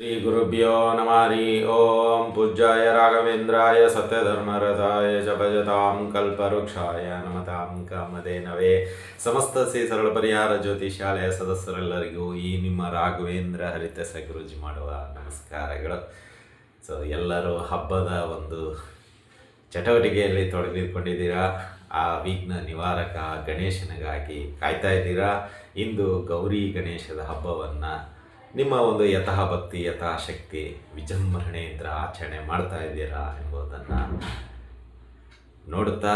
ಶ್ರೀ ಗುರುಭ್ಯೋ ನಮಾರಿ ಓಂ ಪೂಜ್ಯಾಯ ರಾಘವೇಂದ್ರಾಯ ಸತ್ಯಧರ್ಮರಥಾಯ ಚ ಭಜತಾಂ ಕಲ್ಪವೃಕ್ಷಾಯ ನಮತಾಂ ಕಾಮಧೇನವೇ ಸಮಸ್ತ ಶ್ರೀ ಸರಳ ಪರಿಹಾರ ಜ್ಯೋತಿ ಶಾಲೆಯ ಸದಸ್ಯರೆಲ್ಲರಿಗೂ ಈ ನಿಮ್ಮ ರಾಘವೇಂದ್ರ ಹರಿತ ಗುರುಜಿ ಮಾಡುವ ನಮಸ್ಕಾರಗಳು. ಸೊ ಎಲ್ಲರೂ ಹಬ್ಬದ ಒಂದು ಚಟುವಟಿಕೆಯಲ್ಲಿ ತೊಡಗಿಕೊಂಡಿದ್ದೀರಾ ಆ ವಿಘ್ನ ನಿವಾರಕ ಗಣೇಶನಿಗಾಗಿ ಕಾಯ್ತಾ ಇದ್ದೀರಾ? ಇಂದು ಗೌರಿ ಗಣೇಶದ ಹಬ್ಬವನ್ನು ನಿಮ್ಮ ಒಂದು ಯಥಾ ಭಕ್ತಿ ಯಥಾಶಕ್ತಿ ವಿಜೃಂಭಣೆಯಿಂದ ಆಚರಣೆ ಮಾಡ್ತಾ ಇದ್ದೀರಾ ಎಂಬುದನ್ನು ನೋಡುತ್ತಾ?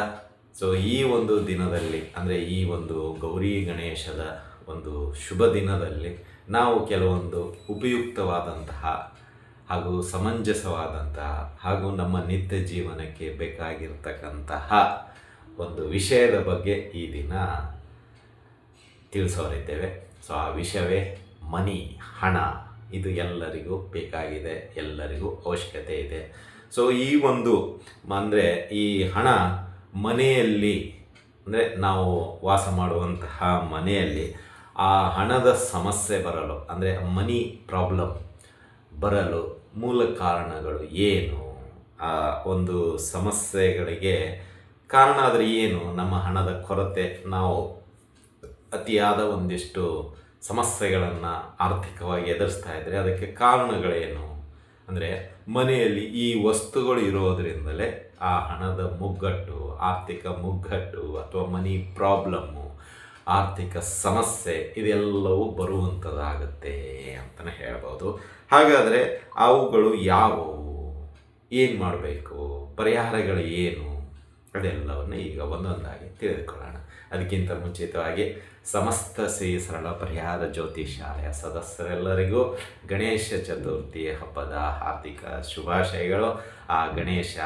ಸೊ ಈ ಒಂದು ದಿನದಲ್ಲಿ, ಅಂದರೆ ಈ ಒಂದು ಗೌರಿ ಗಣೇಶದ ಒಂದು ಶುಭ ದಿನದಲ್ಲಿ ನಾವು ಕೆಲವೊಂದು ಉಪಯುಕ್ತವಾದಂತಹ ಹಾಗೂ ಸಮಂಜಸವಾದಂತಹ ಹಾಗೂ ನಮ್ಮ ನಿತ್ಯ ಜೀವನಕ್ಕೆ ಬೇಕಾಗಿರ್ತಕ್ಕಂತಹ ಒಂದು ವಿಷಯದ ಬಗ್ಗೆ ಈ ದಿನ ತಿಳಿಸೋರಿದ್ದೇವೆ. ಸೊ ಆ ವಿಷಯವೇ ಮನಿ, ಹಣ, ಇದು ಎಲ್ಲರಿಗೂ ಬೇಕಾಗಿದೆ, ಎಲ್ಲರಿಗೂ ಅವಶ್ಯಕತೆ ಇದೆ. ಸೊ ಈ ಒಂದು ಅಂದರೆ ಈ ಹಣ ಮನೆಯಲ್ಲಿ, ಅಂದರೆ ನಾವು ವಾಸ ಮಾಡುವಂತಹ ಮನೆಯಲ್ಲಿ ಆ ಹಣದ ಸಮಸ್ಯೆ ಬರಲು, ಅಂದರೆ ಮನಿ ಪ್ರಾಬ್ಲಮ್ ಬರಲು ಮೂಲ ಕಾರಣಗಳು ಏನು? ಆ ಒಂದು ಸಮಸ್ಯೆಗಳಿಗೆ ಕಾರಣ ಆದರೆ ಏನು? ನಮ್ಮ ಹಣದ ಕೊರತೆ ನಾವು ಅತಿಯಾದ ಒಂದಿಷ್ಟು ಸಮಸ್ಯೆಗಳನ್ನು ಆರ್ಥಿಕವಾಗಿ ಎದುರಿಸ್ತಾ ಇದ್ದರೆ ಅದಕ್ಕೆ ಕಾರಣಗಳೇನು? ಅಂದರೆ ಮನೆಯಲ್ಲಿ ಈ ವಸ್ತುಗಳು ಇರೋದರಿಂದಲೇ ಆ ಹಣದ ಮುಗ್ಗಟ್ಟು, ಆರ್ಥಿಕ ಮುಗ್ಗಟ್ಟು ಅಥವಾ ಮನಿ ಪ್ರಾಬ್ಲಮ್ಮು, ಆರ್ಥಿಕ ಸಮಸ್ಯೆ ಇದೆಲ್ಲವೂ ಬರುವಂಥದ್ದಾಗುತ್ತೆ ಅಂತಲೇ ಹೇಳ್ಬೋದು. ಹಾಗಾದರೆ ಅವುಗಳು ಯಾವುವು? ಏನು ಮಾಡಬೇಕು? ಪರಿಹಾರಗಳು ಏನು? ಅದೆಲ್ಲವನ್ನು ಈಗ ಒಂದೊಂದಾಗಿ ತಿಳಿದುಕೊಳ್ಳೋಣ. ಅದಕ್ಕಿಂತ ಮುಂಚಿತವಾಗಿ ಸಮಸ್ತ ಶ್ರೀ ಸರಳ ಪರಿಹಾರ ಜ್ಯೋತಿ ಶಾಲೆಯ ಸದಸ್ಯರೆಲ್ಲರಿಗೂ ಗಣೇಶ ಚತುರ್ಥಿ ಹಬ್ಬದ ಹಾರ್ದಿಕ ಶುಭಾಶಯಗಳು. ಆ ಗಣೇಶ,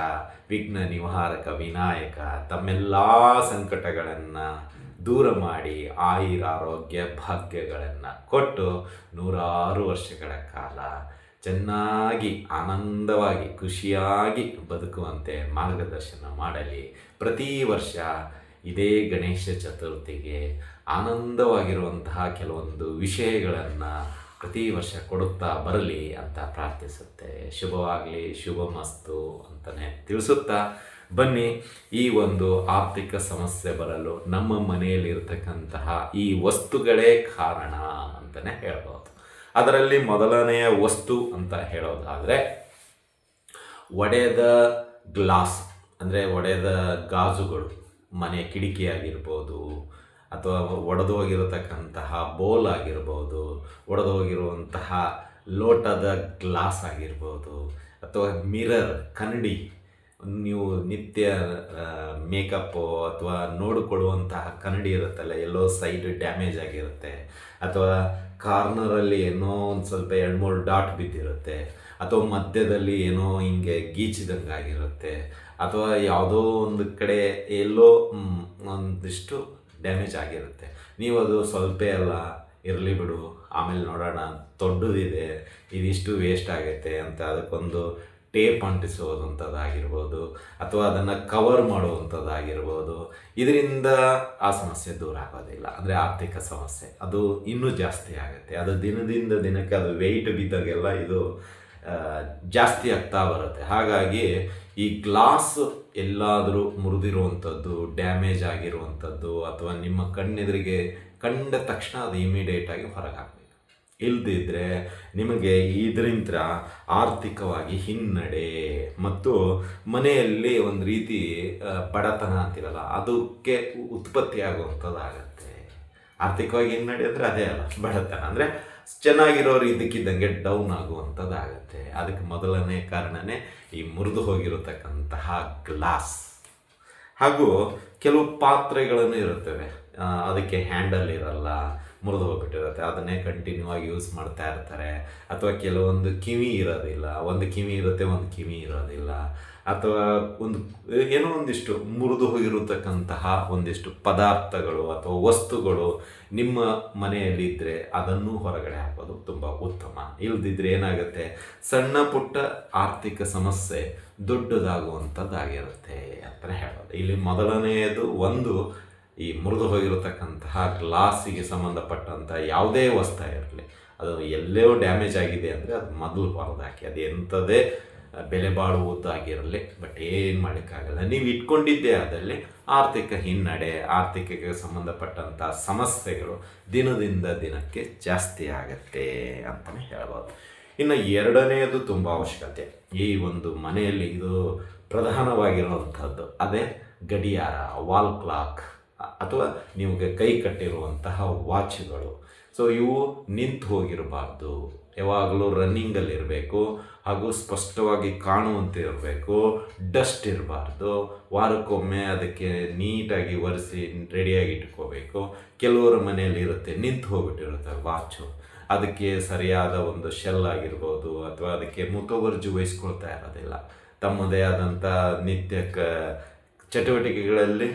ವಿಘ್ನ ನಿವಾರಕ, ವಿನಾಯಕ ತಮ್ಮೆಲ್ಲ ಸಂಕಟಗಳನ್ನು ದೂರ ಮಾಡಿ ಆಯುರಾರೋಗ್ಯ ಭಾಗ್ಯಗಳನ್ನು ಕೊಟ್ಟು ನೂರಾರು ವರ್ಷಗಳ ಕಾಲ ಚೆನ್ನಾಗಿ, ಆನಂದವಾಗಿ, ಖುಷಿಯಾಗಿ ಬದುಕುವಂತೆ ಮಾರ್ಗದರ್ಶನ ಮಾಡಲಿ. ಪ್ರತಿ ವರ್ಷ ಇದೇ ಗಣೇಶ ಚತುರ್ಥಿಗೆ ಆನಂದವಾಗಿರುವಂತಹ ಕೆಲವೊಂದು ವಿಷಯಗಳನ್ನು ಪ್ರತಿ ವರ್ಷ ಕೊಡುತ್ತಾ ಬರಲಿ ಅಂತ ಪ್ರಾರ್ಥಿಸುತ್ತೆ. ಶುಭವಾಗಲಿ, ಶುಭ ಮಸ್ತು ಅಂತಲೇ ತಿಳಿಸುತ್ತಾ ಬನ್ನಿ. ಈ ಒಂದು ಆರ್ಥಿಕ ಸಮಸ್ಯೆ ಬರಲು ನಮ್ಮ ಮನೆಯಲ್ಲಿರ್ತಕ್ಕಂತಹ ಈ ವಸ್ತುಗಳೇ ಕಾರಣ ಅಂತಲೇ ಹೇಳ್ಬೋದು. ಅದರಲ್ಲಿ ಮೊದಲನೆಯ ವಸ್ತು ಅಂತ ಹೇಳೋದಾದರೆ ಒಡೆದ ಗ್ಲಾಸ್, ಅಂದರೆ ಒಡೆದ ಗಾಜುಗಳು ಮನೆ ಕಿಟಕಿಯಾಗಿರ್ಬೋದು, ಅಥವಾ ಒಡೆದು ಹೋಗಿರತಕ್ಕಂತಹ ಬೋಲ್ ಆಗಿರ್ಬೋದು, ಒಡೆದು ಹೋಗಿರುವಂತಹ ಲೋಟದ ಗ್ಲಾಸ್ ಆಗಿರ್ಬೋದು, ಅಥವಾ ಮಿರರ್, ಕನ್ನಡಿ, ನೀವು ನಿತ್ಯ ಮೇಕಪ್ಪು ಅಥವಾ ನೋಡಿಕೊಳ್ಳುವಂತಹ ಕನ್ನಡಿ ಇರುತ್ತಲ್ಲ, ಎಲ್ಲೋ ಸೈಡ್ ಡ್ಯಾಮೇಜ್ ಆಗಿರುತ್ತೆ, ಅಥವಾ ಕಾರ್ನರಲ್ಲಿ ಏನೋ ಒಂದು ಸ್ವಲ್ಪ ಎರಡು ಮೂರು ಡಾಟ್ ಬಿದ್ದಿರುತ್ತೆ, ಅಥವಾ ಮಧ್ಯದಲ್ಲಿ ಏನೋ ಹಿಂಗೆ ಗೀಚಿದಂಗೆ ಆಗಿರುತ್ತೆ, ಅಥವಾ ಯಾವುದೋ ಒಂದು ಕಡೆ ಎಲ್ಲೋ ಒಂದಿಷ್ಟು ಡ್ಯಾಮೇಜ್ ಆಗಿರುತ್ತೆ. ನೀವು ಅದು ಸ್ವಲ್ಪ ಅಲ್ಲ ಇರಲಿ ಬಿಡು, ಆಮೇಲೆ ನೋಡೋಣ, ದೊಡ್ಡದಿದೆ, ಇದಿಷ್ಟು ವೇಸ್ಟ್ ಆಗುತ್ತೆ ಅಂತ ಅದಕ್ಕೊಂದು ಟೇಪ್ ಅಂಟಿಸುವಂಥದ್ದಾಗಿರ್ಬೋದು ಅಥವಾ ಅದನ್ನು ಕವರ್ ಮಾಡುವಂಥದ್ದಾಗಿರ್ಬೋದು. ಇದರಿಂದ ಆ ಸಮಸ್ಯೆ ದೂರ ಆಗೋದಿಲ್ಲ. ಅಂದರೆ ಆರ್ಥಿಕ ಸಮಸ್ಯೆ. ಅದು ಇನ್ನೂ ಜಾಸ್ತಿ ಆಗುತ್ತೆ. ಅದು ದಿನದಿಂದ ದಿನಕ್ಕೆ ಅದು ವೆಯ್ಟ್ ಬಿದ್ದಾಗೆಲ್ಲ ಇದು ಜಾಸ್ತಿ ಆಗ್ತಾ ಬರುತ್ತೆ. ಹಾಗಾಗಿ ಈ ಗ್ಲಾಸ್ ಎಲ್ಲಾದರೂ ಮುರಿದಿರುವಂಥದ್ದು, ಡ್ಯಾಮೇಜ್ ಆಗಿರುವಂಥದ್ದು ಅಥವಾ ನಿಮ್ಮ ಕಣ್ಣೆದುರಿಗೆ ಕಂಡ ತಕ್ಷಣ ಅದು ಇಮಿಡಿಯೇಟಾಗಿ ಹೊರಗೆ ಇಲ್ದಿದ್ರೆ ನಿಮಗೆ ಇದರಿಂದ ಆರ್ಥಿಕವಾಗಿ ಹಿನ್ನಡೆ. ಮತ್ತು ಮನೆಯಲ್ಲಿ ಒಂದು ರೀತಿ ಬಡತನ ಅಂತಿರಲ್ಲ, ಅದಕ್ಕೆ ಉತ್ಪತ್ತಿ ಆಗುವಂಥದ್ದಾಗತ್ತೆ ಆರ್ಥಿಕವಾಗಿ ಹಿನ್ನಡೆ ಅಂದರೆ ಅದೇ ಅಲ್ಲ, ಬಡತನ ಅಂದರೆ ಚೆನ್ನಾಗಿರೋರು ಇದಕ್ಕಿದ್ದಂಗೆ ಡೌನ್ ಆಗುವಂಥದ್ದಾಗತ್ತೆ ಅದಕ್ಕೆ ಮೊದಲನೇ ಕಾರಣನೇ ಈ ಮುರಿದು ಹೋಗಿರತಕ್ಕಂತಹ ಗ್ಲಾಸ್ ಹಾಗೂ ಕೆಲವು ಪಾತ್ರೆಗಳನ್ನು ಇರುತ್ತವೆ. ಅದಕ್ಕೆ ಹ್ಯಾಂಡಲ್ ಇರಲ್ಲ. ಮುರಿದು ಹೋಗ್ಬಿಟ್ಟಿರುತ್ತೆ ಅದನ್ನೇ ಕಂಟಿನ್ಯೂ ಆಗಿ ಯೂಸ್ ಮಾಡ್ತಾ ಇರ್ತಾರೆ. ಅಥವಾ ಕೆಲವೊಂದು ಕಿವಿ ಇರೋದಿಲ್ಲ. ಒಂದು ಕಿವಿ ಇರುತ್ತೆ, ಒಂದು ಕಿವಿ ಇರೋದಿಲ್ಲ. ಅಥವಾ ಒಂದು, ಏನೋ ಒಂದಿಷ್ಟು ಮುರಿದು ಹೋಗಿರತಕ್ಕಂತಹ ಒಂದಿಷ್ಟು ಪದಾರ್ಥಗಳು ಅಥವಾ ವಸ್ತುಗಳು ನಿಮ್ಮ ಮನೆಯಲ್ಲಿದ್ದರೆ ಅದನ್ನು ಹೊರಗಡೆ ಹಾಕೋದು ತುಂಬ ಉತ್ತಮ. ಇಲ್ಲದಿದ್ದರೆ ಏನಾಗುತ್ತೆ? ಸಣ್ಣ ಪುಟ್ಟ ಆರ್ಥಿಕ ಸಮಸ್ಯೆ ದೊಡ್ಡದಾಗುವಂಥದ್ದಾಗಿರುತ್ತೆ ಅಂತಲೇ ಹೇಳೋದು ಇಲ್ಲಿ ಮೊದಲನೆಯದು ಒಂದು ಈ ಮುರಿದು ಹೋಗಿರತಕ್ಕಂತಹ ಗ್ಲಾಸಿಗೆ ಸಂಬಂಧಪಟ್ಟಂಥ ಯಾವುದೇ ವಸ್ತು ಇರಲಿ, ಅದು ಎಲ್ಲೋ ಡ್ಯಾಮೇಜ್ ಆಗಿದೆ ಅಂದರೆ ಅದು ಮೊದಲು ಹೊರದು ಹಾಕಿ, ಅದು ಎಂಥದೇ ಬೆಲೆ ಬಾಳುವುದಾಗಿರಲಿ ಬಟ್ ಏನು ಮಾಡೋಕ್ಕಾಗಲ್ಲ ನೀವು ಇಟ್ಕೊಂಡಿದ್ದೇ ಅದರಲ್ಲಿ ಆರ್ಥಿಕ ಹಿನ್ನಡೆ, ಆರ್ಥಿಕಕ್ಕೆ ಸಂಬಂಧಪಟ್ಟಂಥ ಸಮಸ್ಯೆಗಳು ದಿನದಿಂದ ದಿನಕ್ಕೆ ಜಾಸ್ತಿ ಆಗತ್ತೆ ಅಂತಲೇ ಹೇಳ್ಬೋದು. ಇನ್ನು ಎರಡನೆಯದು ತುಂಬ ಅವಶ್ಯಕತೆ. ಈ ಒಂದು ಮನೆಯಲ್ಲಿ ಇದು ಪ್ರಧಾನವಾಗಿರುವಂಥದ್ದು ಅದೇ ಗಡಿಯಾರ, ವಾಲ್ ಕ್ಲಾಕ್. ಅಥವಾ ನಿಮಗೆ ಕೈ ಕಟ್ಟಿರುವಂತಹ ವಾಚ್ಗಳು. ಸೊ ಇವು ನಿಂತು ಹೋಗಿರಬಾರ್ದು. ಯಾವಾಗಲೂ ರನ್ನಿಂಗಲ್ಲಿ ಇರಬೇಕು ಹಾಗೂ ಸ್ಪಷ್ಟವಾಗಿ ಕಾಣುವಂತೆ ಇರಬೇಕು. ಡಸ್ಟ್ ಇರಬಾರ್ದು. ವಾರಕ್ಕೊಮ್ಮೆ ಅದಕ್ಕೆ ನೀಟಾಗಿ ಒರೆಸಿ ರೆಡಿಯಾಗಿ ಇಟ್ಕೋಬೇಕು. ಕೆಲವರ ಮನೆಯಲ್ಲಿ ಇರುತ್ತೆ, ನಿಂತು ಹೋಗ್ಬಿಟ್ಟಿರುತ್ತೆ ವಾಚು. ಅದಕ್ಕೆ ಸರಿಯಾದ ಒಂದು ಶೆಲ್ ಆಗಿರ್ಬೋದು, ಅಥವಾ ಅದಕ್ಕೆ ಮುತುವರ್ಜಿ ವಹಿಸ್ಕೊಳ್ತಾ ಇರೋದಿಲ್ಲ. ತಮ್ಮದೇ ಆದಂಥ ನಿತ್ಯ ಚಟುವಟಿಕೆಗಳಲ್ಲಿ